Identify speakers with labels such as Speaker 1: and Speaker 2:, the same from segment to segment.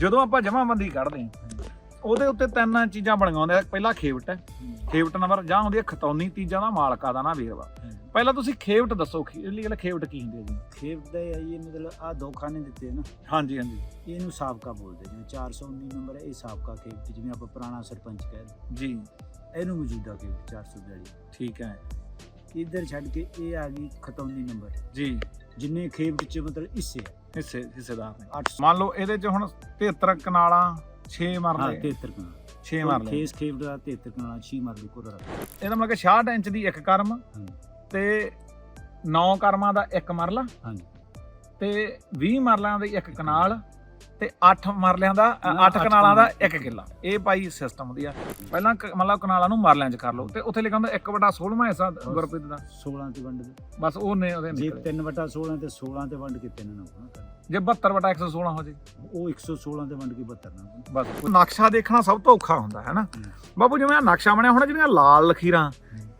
Speaker 1: ਜਦੋਂ ਆਪਾਂ ਜਮਾਬੰਦੀ ਕੱਢਦੇ ਹਾਂ ਉਹਦੇ ਉੱਤੇ ਤਿੰਨ ਚੀਜ਼ਾਂ ਬਣੀਆਂ ਹੁੰਦੀਆਂ। ਪਹਿਲਾ ਖੇਵਟ ਹੈ। ਖੇਵਟ ਨੰਬਰ ਜਾਂ ਹੁੰਦੀ ਹੈ ਖਤੌਨੀ ਤੀਜਾਂ ਦਾ ਮਾਲਕਾ ਦਾ ਨਾ ਵੇਰਵਾ। ਪਹਿਲਾਂ ਤੁਸੀਂ ਖੇਵਟ ਦੱਸੋ ਇਹ ਖੇਵਟ ਕੀ ਹੁੰਦੀ ਹੈ ਜੀ?
Speaker 2: ਖੇਪ ਦਾ ਹੈ ਇਹ ਮਤਲਬ ਆ ਦੋ ਖਾਨੇ ਦਿੱਤੇ ਨਾ।
Speaker 1: ਹਾਂਜੀ ਹਾਂਜੀ।
Speaker 2: ਇਹਨੂੰ ਸਾਬਕਾ ਬੋਲਦੇ ਜਿਵੇਂ 419 ਨੰਬਰ ਹੈ ਇਹ ਸਾਬਕਾ ਤੇ ਜਿਵੇਂ ਆਪਾਂ ਪੁਰਾਣਾ ਸਰਪੰਚ ਕਹਿ ਲਓ
Speaker 1: ਜੀ।
Speaker 2: ਇਹਨੂੰ ਮੌਜੂਦਾ ਖੇਪ 442
Speaker 1: ਠੀਕ ਹੈ।
Speaker 2: ਇੱਧਰ ਛੱਡ ਕੇ ਇਹ ਆ ਗਈ ਖਤੌਨੀ ਨੰਬਰ।
Speaker 1: ਜੀ।
Speaker 2: ਜਿੰਨੇ ਖੇਪ ਚ ਮਤਲਬ ਹਿੱਸੇ ਆ
Speaker 1: ਹਿੱਸੇ ਹਿੱਸੇਦਾਰ ਨੇ।
Speaker 2: 800
Speaker 1: ਮੰਨ ਲਓ ਇਹਦੇ ਚ ਹੁਣ 73 ਕਨਾਲਾਂ 6
Speaker 2: ਹਾਂ
Speaker 1: ਮਰਲੇ
Speaker 2: 73 ਕਨਾਲ।
Speaker 1: 6 ਮਰਲੇ
Speaker 2: ਖੇਸ ਖੇਪ ਦਾ 73 ਕਨਾਲ 6 ਮਰਲੇ ਕੋਲ ਰੱਖ
Speaker 1: ਇਹਦਾ ਮਤਲਬ ਕਿ 66 ਇੰਚ ਦੀ ਇੱਕ ਕਰਮ
Speaker 2: ਹਾਂਜੀ
Speaker 1: ਤੇ 9 ਕਰਮਾਂ ਦਾ ਇੱਕ ਮਰਲਾ
Speaker 2: ਹਾਂਜੀ
Speaker 1: ਤੇ 20 ਮਰਲਿਆਂ ਦੀ ਇੱਕ ਕਨਾਲ ਤੇ 8 ਮਰਲਿਆਂ ਦਾ
Speaker 2: ਨਾ,
Speaker 1: 8
Speaker 2: ਅੱਠ
Speaker 1: ਕਨਾਲਾਂ ਦਾ
Speaker 2: ਕਨਾਲ।
Speaker 1: ਇੱਕ ਕਿੱਲਾ। ਇਹ ਭਾਈ ਸਿਸਟਮ ਵਧੀਆ ਪਹਿਲਾਂ ਮਤਲਬ ਕਨਾਲਾਂ ਨੂੰ ਮਰਲਿਆਂ 'ਚ ਕਰ ਲਓ। ਤੇ ਉੱਥੇ ਲਿਖਿਆ ਹੁੰਦਾ 1 ਬਟਾ 16ਵਾਂ ਹਿੱਸਾ ਗੁਰਪ੍ਰੀਤ ਦਾ।
Speaker 2: 16 ਤੇ ਵੰਡ ਦੇ।
Speaker 1: ਬਸ ਉਹ ਨੇ ਉਹਦੇ
Speaker 2: ਜੇ
Speaker 1: ਨਿਕਲੇ।
Speaker 2: 3 ਵਟਾ 16 ਤੇ 16 ਤੇ ਵੰਡ ਕੇ ਤਿੰਨ ਨਾ ਹੋਣਾ ਕਰਨਾ।
Speaker 1: ਜੇ 72 ਬਟਾ 116 ਹੋ ਜੇ।
Speaker 2: ਉਹ 116 ਤੇ ਵੰਡ ਕੇ 72 ਨਾ।
Speaker 1: ਬਸ ਨਕਸ਼ਾ ਦੇਖਣਾ ਸਭ ਤੋਂ ਔਖਾ ਹੁੰਦਾ ਹੈ ਨਾ। ਬਾਬੂ ਜਿਵੇਂ ਆ ਨਕਸ਼ਾ ਬਣਿਆ ਹੁਣ ਜਿਹੜੀਆਂ ਲਾਲ ਲਖੀਰਾਂ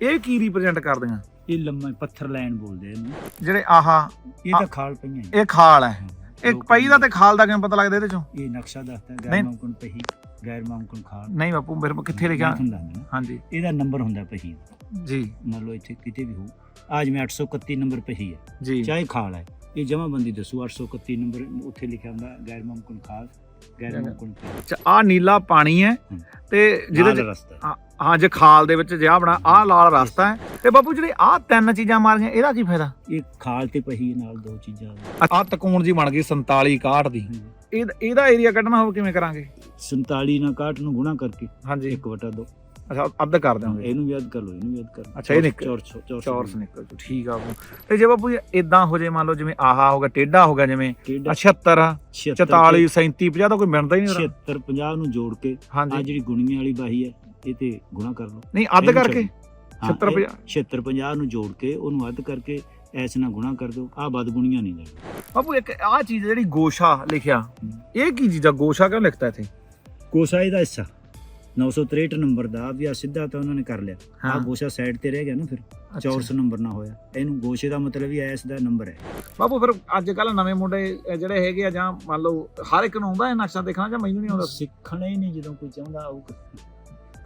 Speaker 1: ਇਹ ਕੀ ਰਿਪਰੈਜ਼ੈਂਟ ਕਰਦੀਆਂ?
Speaker 2: ਇਹ ਲੰਮਾ ਪੱਥਰ ਲਾਈਨ ਬੋਲਦੇ ਇਹਨੂੰ।
Speaker 1: ਜਿਹੜੇ ਆਹਾ
Speaker 2: ਇਹ ਤਾਂ ਖਾਲ ਪਈਆਂ।
Speaker 1: ਇਹ ਖਾਲ ਹੈ। ਇਹ ਪਈ ਦਾ ਤੇ ਖਾਲ ਦਾ ਕਿਵੇਂ ਪਤਾ ਲੱਗਦਾ ਇਹਦੇ ਚੋਂ?
Speaker 2: ਇਹ ਨਕਸ਼ਾ ਦੱਸਦਾ
Speaker 1: ਨਹੀਂ।
Speaker 2: ਗੈਰ ਮਾਮਕਨ ਪਹੀ ਗੈਰ ਮਾਮਕਨ ਖਾਲ।
Speaker 1: ਨਹੀਂ ਬਾਪੂ ਮੇਰੇ ਕੋਲ ਕਿੱਥੇ ਲਿਖਿਆ?
Speaker 2: ਹੁੰਦਾ ਨਾ
Speaker 1: ਹਾਂਜੀ।
Speaker 2: ਇਹਦਾ ਨੰਬਰ ਹੁੰਦਾ ਪਹੀ
Speaker 1: ਜੀ।
Speaker 2: ਮੰਨ ਲਓ ਇੱਥੇ ਕਿਤੇ ਵੀ ਹੋ। ਅੱਜ ਮੈਂ 831 ਨੰਬਰ ਪਹੀ ਹੈ।
Speaker 1: ਜੀ।
Speaker 2: ਚਾਹੇ ਖਾਲ ਹੈ। ਇਹ ਜਮਾਬੰਦੀ ਦੱਸੋ 831 ਨੰਬਰ ਉੱਥੇ ਲਿਖਿਆ ਹੁੰਦਾ ਗੈਰ ਮਾਮਕਨ ਖਾਲ ਗੈਰ ਮਾਮਕਨ ਪਹੀ।
Speaker 1: ਆ ਨੀਲਾ ਪਾਣੀ ਹੈ। ਤੇ ਜਿਹਦੇ ਚ
Speaker 2: ਨਾਲ ਰਸਤਾ।
Speaker 1: ਹਾਂ ਜੇ ਖਾਲ ਦੇ ਵਿੱਚ ਜਿਆ ਬਣਾ ਆਹ ਲਾਲ ਰਸਤਾ ਹੈ। ਤੇ ਬਾਪੂ ਜਿਹੜੇ ਆਹ ਤਿੰਨ ਚੀਜ਼ਾਂ ਮਾਰੀਆਂ ਇਹਦਾ ਕੀ ਫਾਇਦਾ?
Speaker 2: ਇਹ ਖਾਲ ਤੇ ਪਹੀ ਨਾਲ ਦੋ ਚੀਜ਼ਾਂ।
Speaker 1: ਆਹ ਤਕੂਣ ਜੀ ਬਣ ਗਈ 47 61 ਦੀ। ਇਹ ਇਹਦਾ ਏਰੀਆ ਕੱਢਣਾ ਹੋਵੇ ਕਿਵੇਂ ਕਰਾਂਗੇ?
Speaker 2: 47 ਨਾਲ 61 ਨੂੰ ਗੁਣਾ ਕਰਕੇ
Speaker 1: ਹਾਂਜੀ।
Speaker 2: 1 ਵਟਾ 2
Speaker 1: ਅੱਛਾ ਅੱਧ ਕਰ ਦਿਓਗੇ
Speaker 2: ਇਹਨੂੰ ਵੀ ਯਾਦ ਕਰ ਲਓ ਇਹਨੂੰ ਵੀ ਯਾਦ ਕਰ
Speaker 1: ਅੱਛਾ, ਇਹ ਨਿਕਲ-
Speaker 2: ਚੌਰ ਚੌਰ
Speaker 1: ਚੌਰਸ ਨਿਕਲ ਜੂ ਠੀਕ ਆ ਤੇ ਜੇ ਬਾਪੂ ਇਦਾਂ ਹੋ ਜੇ ਮੰਨ ਲਓ ਜਿਵੇਂ ਆਹਾ ਹੋ ਗਿਆ ਟੇਢਾ ਹੋ ਗਿਆ ਜਿਵੇਂ
Speaker 2: ਕਿਹੜਾ
Speaker 1: 76
Speaker 2: 76
Speaker 1: 44 37 50 ਤਾਂ ਕੋਈ ਮਿਲਦਾ ਹੀ ਨਹੀਂ ਉਹਦਾ।
Speaker 2: 76 50 ਨੂੰ ਜੋੜ ਕੇ ਆ
Speaker 1: ਹਾਂਜੀ
Speaker 2: ਜਿਹੜੀ ਗੁਣੀਆਂ ਵਾਲੀ ਬਾਹੀ ਹੈ ਇਹ ਤੇ ਗੁਣਾ ਕਰ ਲਓ।
Speaker 1: ਨਹੀਂ ਅੱਧ ਕਰਕੇ?
Speaker 2: ਹਾਂ,
Speaker 1: 76
Speaker 2: ਇਹ
Speaker 1: 50
Speaker 2: 76 50 ਨੂੰ ਜੋੜ ਕੇ ਉਹਨੂੰ ਅੱਧ ਕਰਕੇ ਐਸ ਨਾਲ ਗੁਣਾ ਕਰ ਦਿਓ। ਆ ਬਦ ਗੁਣੀਆਂ ਨਹੀਂ ਲੈਣੀ
Speaker 1: ਬਾਪੂ ਇੱਕ ਆਹ ਚੀਜ਼ ਜਿਹੜੀ ਗੋਸ਼ਾ ਲਿਖਿਆ ਇਹ ਕੀ ਚੀਜ਼ ਆ? ਗੋਸ਼ਾ ਕਿਉਂ ਲਿਖਤਾ ਇੱਥੇ?
Speaker 2: ਕੋਸਾ ਇਹਦਾ ਹਿੱਸਾ। 963 ਨੰਬਰ ਦਾ ਵੀ ਆ ਸਿੱਧਾ ਤਾਂ ਉਹਨਾਂ ਨੇ ਕਰ ਲਿਆ। ਆ
Speaker 1: ਹਾਂ
Speaker 2: ਗੋਸ਼ਾ ਸਾਈਡ ਤੇ ਰਹਿ ਗਿਆ ਨਾ ਫਿਰ।
Speaker 1: ਅੱਛਾ।
Speaker 2: ਚੌਰਸ ਨੰਬਰ ਨਾ ਹੋਇਆ। ਇਹਨੂੰ ਗੋਸ਼ੇ ਦਾ ਮਤਲਬ ਵੀ ਐਸ ਦਾ ਨੰਬਰ ਹੈ।
Speaker 1: ਬਾਪੂ ਫਿਰ ਅੱਜ ਕੱਲ ਨਵੇਂ ਮੁੰਡੇ ਜਿਹੜੇ ਹੈਗੇ ਆ ਜਾਂ ਮੰਨ ਲਓ ਹਰ ਇੱਕ ਨੂੰ ਆਉਂਦਾ ਇਹ ਨਕਸ਼ਾ ਦੇਖਣਾ ਜਾਂ ਮੈਨੂੰ ਨਹੀਂ ਆਉਂਦਾ?
Speaker 2: ਸਿੱਖਣਾ ਹੀ ਨਹੀਂ ਜਦੋਂ ਕੋਈ ਚਾਹੁੰਦਾ ਆਊਗਾ।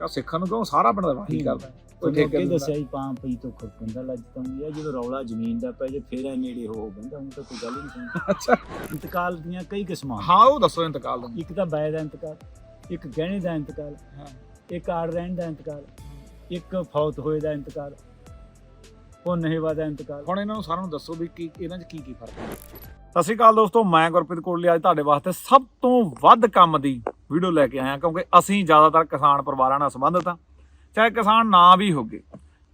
Speaker 1: ਕਾ ਸਿੱਖਣ ਨੂੰ ਕਿਉਂ ਸਾਰਾ ਪਿੰਡ ਦਾ ਵਾਹੀ। ਕਰਦਾ?
Speaker 2: ਕੋਈ
Speaker 1: ਠੇਕੇ।
Speaker 2: ਦੱਸਿਆ ਹੀ ਪਾਂ ਪਈ ਤੋਂ ਖੜਕੰਦਾ ਲੱਜਦਾ ਹੁੰਦੀ ਆ ਜਦੋਂ ਰੌਲਾ ਜ਼ਮੀਨ ਦਾ ਪੈ ਜੇ ਫੇਰ ਇਹ ਨੇੜੇ ਹੋ ਬੰਦਾ ਹੁਣ ਤਾਂ ਕੋਈ ਗੱਲ ਹੀ ਨਹੀਂ ਸੁਣਦਾ
Speaker 1: ਅੱਛਾ।
Speaker 2: ਇੰਤਕਾਲ ਦੀਆਂ ਕਈ ਕਿਸਮਾਂ
Speaker 1: ਹਾਂ ਉਹ ਦੱਸੋ ਇੰਤਕਾਲ ਦਾ।
Speaker 2: ਇੱਕ ਤਾਂ ਬੈ ਦਾ ਇੰਤਕਾਲ ਇੱਕ ਗਹਿਣੇ ਦਾ ਇੰਤਕਾਲ
Speaker 1: ਹਾਂ।
Speaker 2: ਇੱਕ ਆੜ ਰਹਿਣ ਦਾ ਇੰਤਕਾਲ ਇੱਕ ਫੌਤ ਹੋਏ ਦਾ ਇੰਤਕਾਲ ਪੁੰਨ ਹੇਵਾ ਦਾ ਇੰਤਕਾਲ।
Speaker 1: ਹੁਣ ਇਹਨਾਂ ਨੂੰ ਸਾਰਿਆਂ ਨੂੰ ਦੱਸੋ ਵੀ ਕੀ ਇਹਨਾਂ 'ਚ ਕੀ ਕੀ ਫ਼ਰਕ ਹੈ? ਸਤਿ ਸ਼੍ਰੀ ਅਕਾਲ ਦੋਸਤੋ, ਮੈਂ ਗੁਰਪ੍ਰੀਤ ਕੋਟਲੀ। ਅੱਜ ਤੁਹਾਡੇ ਵਾਸਤੇ ਸਭ ਤੋਂ ਵੱਧ ਕੰਮ ਦੀ ਵੀਡੀਓ ਲੈ ਕੇ ਆਇਆ, ਕਿਉਂਕਿ ਅਸੀਂ ਜ਼ਿਆਦਾਤਰ ਕਿਸਾਨ ਪਰਿਵਾਰਾਂ ਨਾਲ ਸੰਬੰਧਿਤ ਹਾਂ। ਚਾਹੇ ਕਿਸਾਨ ਨਾ ਵੀ ਹੋਗੇ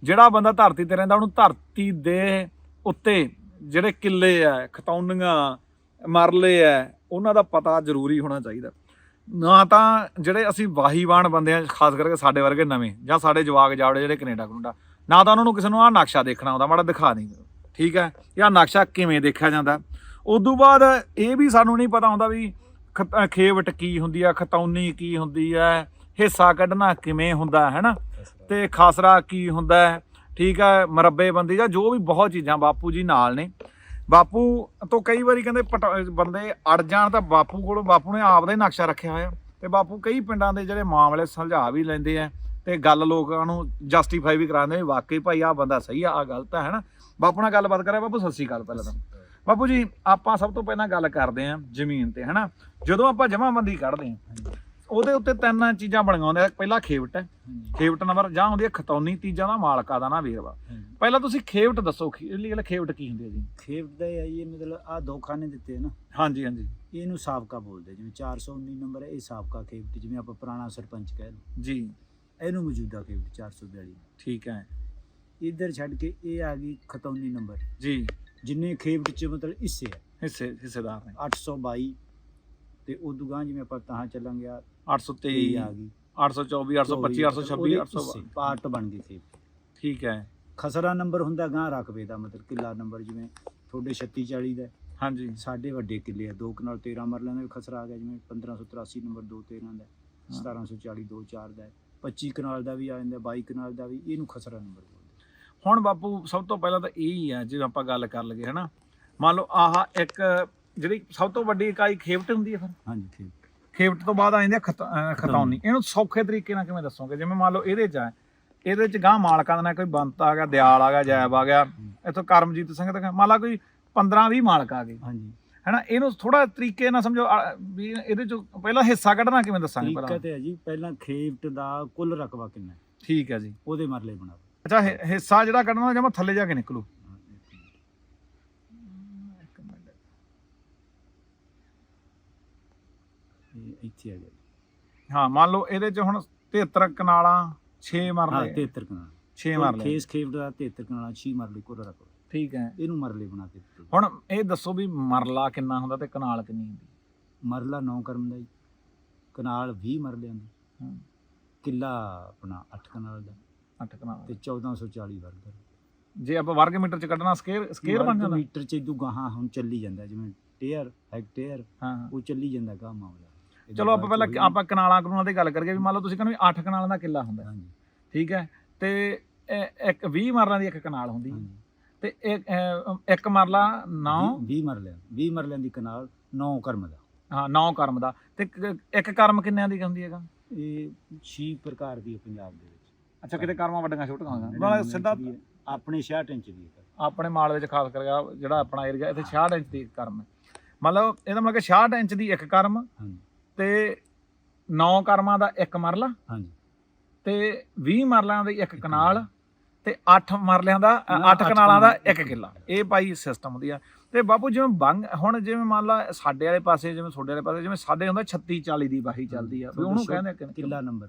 Speaker 1: ਜਿਹੜਾ ਬੰਦਾ ਧਰਤੀ ਤੇ ਰਹਿੰਦਾ, ਉਹਨੂੰ ਧਰਤੀ ਦੇ ਉੱਤੇ ਜਿਹੜੇ ਕਿੱਲੇ ਆ, ਖਤੌਨੀਆਂ, ਮਰਲੇ ਆ, ਉਹਨਾਂ ਦਾ ਪਤਾ ਜ਼ਰੂਰੀ ਹੋਣਾ ਚਾਹੀਦਾ। ਨਾ ਤਾਂ ਜਿਹੜੇ ਅਸੀਂ ਵਾਹੀਵਾਨ ਬੰਦੇ ਆ ਖਾਸ ਕਰਕੇ ਸਾਡੇ ਵਰਗੇ ਨਵੇਂ, ਜਾਂ ਸਾਡੇ ਜਵਾਕ ਜਾਵੜੇ ਜਿਹੜੇ ਕੈਨੇਡਾ ਕਨੂਡਾ, ਨਾ ਤਾਂ ਉਹਨਾਂ ਨੂੰ ਕਿਸੇ ਨੂੰ ਆਹ ਨਕਸ਼ਾ ਦੇਖਣਾ ਆਉਂਦਾ, ਮਾੜਾ ਦਿਖਾ ਨਹੀਂ ਠੀਕ ਹੈ? ਜਾਂ ਨਕਸ਼ਾ ਕਿਵੇਂ ਦੇਖਿਆ ਜਾਂਦਾ? ਉਦੋਂ ਬਾਅਦ ਇਹ ਵੀ ਸਾਨੂੰ ਨਹੀਂ ਪਤਾ ਹੁੰਦਾ ਵੀ ਖੇਵਟ ਕੀ ਹੁੰਦੀ ਆ ਖਤੌਨੀ ਕੀ ਹੁੰਦੀ ਹੈ ਹਿੱਸਾ ਕੱਢਣਾ ਕਿਵੇਂ ਹੁੰਦਾ ਹੈ ਨਾ ਤੇ ਖਾਸਰਾ ਕੀ ਹੁੰਦਾ ਹੈ ਠੀਕ ਹੈ ਮਰੱਬੇ ਬੰਦੀ ਜਾਂ ਜੋ ਵੀ ਬਹੁਤ ਚੀਜ਼ਾਂ ਬਾਪੂ ਜੀ ਨਾਲ ਨੇ। ਬਾਪੂ ਤੋਂ ਕਈ ਵਾਰੀ ਕਹਿੰਦੇ ਬੰਦੇ ਅੜ ਜਾਣ ਤਾਂ ਬਾਪੂ ਕੋਲ ਬਾਪੂ ਨੇ ਆਪ ਦਾ ਹੀ ਨਕਸ਼ਾ ਰੱਖਿਆ ਹੋਇਆ। ਤੇ ਬਾਪੂ ਕਈ ਪਿੰਡਾਂ ਦੇ ਜਿਹੜੇ ਮਾਮਲੇ ਸੁਲਝਾ ਵੀ ਲੈਂਦੇ ਆ ਤੇ ਗੱਲ ਲੋਕਾਂ ਨੂੰ ਜਸਟੀਫਾਈ ਵੀ ਕਰਾਉਂਦੇ ਵਾਕਈ ਭਾਈ ਆ ਬੰਦਾ ਸਹੀ ਆ ਆ ਗਲਤ ਹੈ ਹਨਾ? ਬਾਪੂ ਨਾਲ ਗੱਲਬਾਤ ਕਰਿਆ ਬਾਪੂ ਸਤਿ ਸ਼੍ਰੀ ਅਕਾਲ ਪਹਿਲਾਂ ਤਾਂ। ਬਾਪੂ ਜੀ ਆਪਾਂ ਸਭ ਤੋਂ ਪਹਿਲਾਂ ਗੱਲ ਕਰਦੇ ਆਂ ਜ਼ਮੀਨ ਤੇ ਹਨਾ? ਜਦੋਂ ਆਪਾਂ ਜਮਾਬੰਦੀ ਕੱਢਦੇ ਆਂ ਉਹਦੇ ਉੱਤੇ ਤਿੰਨ ਚੀਜ਼ਾਂ ਬਣੀਆਂ ਹੁੰਦੀਆਂ। ਪਹਿਲਾ ਖੇਵਟ ਹੈ। ਖੇਵਟ ਨੰਬਰ ਜਾਂ ਹੁੰਦੀ ਹੈ ਖਤੌਨੀ ਤੀਜਾਂ ਦਾ ਮਾਲਕਾ ਦਾ ਨਾ ਵੇਰਵਾ। ਪਹਿਲਾਂ ਤੁਸੀਂ ਖੇਵਟ ਦੱਸੋ ਇਹ ਖੇਵਟ ਕੀ ਹੁੰਦੀ ਹੈ ਜੀ?
Speaker 2: ਖੇਪ ਦਾ ਹੈ ਇਹ ਮਤਲਬ ਆ ਦੋ ਖਾਨੇ ਦਿੱਤੇ ਨਾ।
Speaker 1: ਹਾਂਜੀ ਹਾਂਜੀ।
Speaker 2: ਇਹਨੂੰ ਸਾਬਕਾ ਬੋਲਦੇ ਜਿਵੇਂ 419 ਨੰਬਰ ਹੈ ਇਹ ਸਾਬਕਾ ਤੇ ਜਿਵੇਂ ਆਪਾਂ ਪੁਰਾਣਾ ਸਰਪੰਚ ਕਹਿ ਲਓ।
Speaker 1: ਜੀ।
Speaker 2: ਇਹਨੂੰ ਮੌਜੂਦਾ ਖੇਪ 442
Speaker 1: ਠੀਕ ਹੈ।
Speaker 2: ਇੱਧਰ ਛੱਡ ਕੇ ਇਹ ਆ ਗਈ ਖਤੌਨੀ ਨੰਬਰ।
Speaker 1: ਜੀ।
Speaker 2: ਜਿੰਨੇ ਖੇਪ ਚ ਮਤਲਬ ਹਿੱਸੇ ਆ।
Speaker 1: ਹਿੱਸੇ ਹਿੱਸੇਦਾਰ ਨੇ।
Speaker 2: 822 ਤੇ ਉਦੋਂ ਗਾਂ ਜਿਵੇਂ ਆਪਾਂ ਤਾਂ ਚੱਲਾਂਗੇ ਆ
Speaker 1: 823
Speaker 2: ਇਹ ਆ ਗਈ।
Speaker 1: 824 825 826 800
Speaker 2: ਪਾਰਟ ਬਣ ਗਏ ਖੇਪ
Speaker 1: ਠੀਕ ਹੈ।
Speaker 2: ਖਸਰਾ ਨੰਬਰ ਹੁੰਦਾ ਗਾਂ ਰਕਬੇ ਦਾ ਮਤਲਬ ਕਿੱਲਾ ਨੰਬਰ ਜਿਵੇਂ ਤੁਹਾਡੇ 36 40 ਦਾ।
Speaker 1: ਹਾਂਜੀ।
Speaker 2: ਸਾਡੇ ਵੱਡੇ ਕਿੱਲੇ ਆ ਦੋ ਕਨਾਲ 13 ਮਰਲਿਆਂ ਦਾ ਵੀ ਖਸਰਾ ਆ ਗਿਆ ਜਿਵੇਂ 1583 ਨੰਬਰ 2 13 ਦਾ ਹੈ,
Speaker 1: ਹਾਂ।
Speaker 2: 1740 2 4 ਦਾ ਹੈ, 25 ਕਨਾਲ ਦਾ ਵੀ ਆ ਜਾਂਦਾ 22 ਕਨਾਲ ਦਾ ਵੀ ਇਹਨੂੰ ਖਸਰਾ ਨੰਬਰ
Speaker 1: ਹੁਣ ਬਾਪੂ ਸਭ ਤੋਂ ਪਹਿਲਾਂ ਤਾਂ ਇਹ ਹੀ ਆ ਜੇ ਆਪਾਂ ਗੱਲ ਕਰ ਲਈਏ ਹਨਾ। ਮੰਨ ਲਓ ਆਹ ਇੱਕ ਜਿਹੜੀ ਸਭ ਤੋਂ ਵੱਡੀ ਇਕਾਈ ਖੇਵਟ ਹੁੰਦੀ ਹੈ ਫਿਰ?
Speaker 2: ਹਾਂਜੀ ਖੇਪ
Speaker 1: ਖੇਵਟ ਤੋਂ ਬਾਅਦ ਆ ਜਾਂਦੀ ਅਹ ਖਤੌਨੀ ਇਹਨੂੰ ਸੌਖੇ ਤਰੀਕੇ ਨਾਲ ਕਿਵੇਂ ਦੱਸੋਗੇ? ਜਿਵੇਂ ਮੰਨ ਲਓ ਇਹਦੇ ਚ ਆ ਇਹਦੇ ਚ ਗਾਂ ਮਾਲਕਾਂ ਦਾ ਨਾ ਕੋਈ ਬੰਤ ਆ ਗਿਆ ਦਿਆਲ ਆ ਗਿਆ ਜੈਬ ਆ ਗਿਆ ਇੱਥੋਂ ਕਰਮਜੀਤ ਸਿੰਘ ਦਾ ਮੰਨ ਲਾ ਕੋਈ 15 20 ਮਾਲਕ ਆ ਗਏ।
Speaker 2: ਹਾਂਜੀ।
Speaker 1: ਹੈਨਾ ਇਹਨੂੰ ਥੋੜਾ ਤਰੀਕੇ ਨਾਲ ਸਮਝੋ ਵੀ ਇਹਦੇ ਚ ਪਹਿਲਾਂ ਹਿੱਸਾ ਕੱਢਣਾ ਕਿਵੇਂ ਦੱਸਾਂਗੇ ਪਹਿਲਾਂ
Speaker 2: ਤੇ ਹੈ ਜੀ ਪਹਿਲਾਂ ਖੇਵਟ ਦਾ ਕੁੱਲ ਰਕਬਾ ਕਿੰਨਾ ਹੈ?
Speaker 1: ਠੀਕ ਹੈ ਜੀ।
Speaker 2: ਉਹਦੇ ਮਰਲੇ ਬਣਾ।
Speaker 1: ਅੱਛਾ ਹਿ- ਹਿੱਸਾ ਜਿਹੜਾ ਕੱਢਣਾ ਜਮਾ ਥੱਲੇ ਜਾ ਕੇ ਨਿਕਲੂ।
Speaker 2: ਇਹ ਇੱਥੇ ਆ ਗਿਆ।
Speaker 1: ਹਾਂ ਮੰਨ ਲਓ ਇਹਦੇ ਚ ਹੁਣ 73 ਕਨਾਲਾਂ 6
Speaker 2: ਹਾਂ
Speaker 1: ਮਰਲੇ
Speaker 2: 73 ਕਨਾਲ।
Speaker 1: 6 ਮਰਲੇ
Speaker 2: ਖੇਸ ਖੇਵਟ ਦਾ 73 ਕਨਾਲ 6 ਮਰਲੇ ਕੁੱਲ। ਰਕਬਾ
Speaker 1: ਠੀਕ ਹੈ।
Speaker 2: ਇਹਨੂੰ ਮਰਲੇ ਬਣਾ ਕੇ ਦਿੱਤੇ।
Speaker 1: ਹੁਣ ਇਹ ਦੱਸੋ ਵੀ ਮਰਲਾ ਕਿੰਨਾ ਹੁੰਦਾ ਤੇ ਕਨਾਲ ਕਿੰਨੀ ਹੁੰਦੀ?
Speaker 2: ਮਰਲਾ 9 ਕਰਮ ਦਾ ਜੀ। ਕਨਾਲ 20 ਮਰਲਿਆਂ ਦੀ।
Speaker 1: ਹਾਂ।
Speaker 2: ਕਿੱਲਾ ਆਪਣਾ 8 ਕਨਾਲ ਦਾ।
Speaker 1: 8 ਕਨਾਲ
Speaker 2: ਤੇ 1440 ਵਰਗ
Speaker 1: ਜੇ ਆਪਾਂ ਵਰਗ ਮੀਟਰ ਚ ਕੱਢਣਾ ਸਕੇਅਰ ਸਕੇਅਰ ਬਣ ਜਾਂਦਾ?
Speaker 2: ਮੀਟਰ ਚ ਇਦੂ ਗਾਹਾਂ ਹੁਣ ਚੱਲੀ ਜਾਂਦਾ ਜਿਵੇਂ ਟੇਅਰ ਹੈਕਟੇਅਰ
Speaker 1: ਹਾਂ।
Speaker 2: ਉਹ ਚੱਲੀ ਜਾਂਦਾ ਗਾ ਮਾਮਲਾ।
Speaker 1: ਚਲੋ ਆਪਾਂ ਪਹਿਲਾਂ ਆਪਾਂ ਕਨਾਲਾਂ ਕਨੂਲਾਂ ਦੀ ਗੱਲ ਕਰੀਏ ਵੀ ਮੰਨ ਲਓ ਤੁਸੀਂ ਕਹਿੰਦੇ ਵੀ 8 ਕਨਾਲਾਂ ਦਾ ਕਿੱਲਾ ਹੁੰਦਾ।
Speaker 2: ਹਾਂਜੀ।
Speaker 1: ਠੀਕ ਹੈ? ਤੇ ਇੱਕ 20 ਮਰਲਾਂ ਦੀ ਇੱਕ ਕਨਾਲ ਹੁੰਦੀ। ਤੇ ਇੱਕ ਮਰਲਾ 9
Speaker 2: 20 ਮਰਲਿਆਂ 20 ਮਰਲਿਆਂ ਦੀ ਕਨਾਲ 9 ਕਰਮ ਦਾ।
Speaker 1: ਹਾਂ 9 ਕਰਮ ਦਾ। ਤੇ ਇੱਕ- ਕਰਮ ਕਿੰਨਿਆਂ ਦੀ ਹੁੰਦੀ ਹੈਗਾ?
Speaker 2: ਇਹ 6 ਪ੍ਰਕਾਰ ਦੀ ਪੰਜਾਬ ਦੇ
Speaker 1: ਅੱਛਾ ਕਿਤੇ ਕਰਮਾਂ ਵੱਡੀਆਂ ਛੋਟੀਆਂ
Speaker 2: ਜਿਹੜੇ
Speaker 1: ਨਾਲੇ ਸਿੱਧਾ
Speaker 2: ਆਪਣੇ 66 ਇੰਚ ਦੀ ਹੈ।
Speaker 1: ਆਪਣੇ ਮਾਲ ਵਿੱਚ ਖਾਸ ਕਰਕੇ ਜਿਹੜਾ ਆਪਣਾ ਏਰੀਆ ਇੱਥੇ 66 ਇੰਚ ਦੀ ਕਰਮ ਹੈ। ਮਤਲਬ ਇਹਦਾ ਮਤਲਬ ਕਿ 66 ਇੰਚ ਦੀ ਇੱਕ ਕਰਮ
Speaker 2: ਹਾਂਜੀ।
Speaker 1: ਤੇ 9 ਕਰਮਾਂ ਦਾ ਇੱਕ ਮਰਲਾ
Speaker 2: ਹਾਂਜੀ।
Speaker 1: ਤੇ 20 ਮਰਲਿਆਂ ਦੀ ਇੱਕ ਕਨਾਲ ਤੇ 8 ਮਰਲਿਆਂ ਦਾ
Speaker 2: ਨਾ,
Speaker 1: 8
Speaker 2: ਅੱਠ
Speaker 1: ਕਨਾਲਾਂ ਦਾ। ਇੱਕ ਕਿੱਲਾ। ਇਹ ਭਾਈ ਸਿਸਟਮ ਹੁੰਦੀ ਆ। ਤੇ ਬਾਪੂ ਜਿਵੇਂ ਬੰਗ ਹੁਣ ਜਿਵੇਂ ਮੰਨ ਲਾ ਸਾਡੇ ਵਾਲੇ ਪਾਸੇ ਜਿਵੇਂ ਤੁਹਾਡੇ ਵਾਲੇ ਪਾਸੇ ਜਿਵੇਂ ਸਾਡੇ ਹੁੰਦਾ 36 40 ਦੀ ਵਾਹੀ ਚੱਲਦੀ ਆ। ਵੀ ਉਹਨੂੰ ਕਹਿੰਦੇ ਕਿ
Speaker 2: ਕਿੱਲਾ ਨੰਬਰ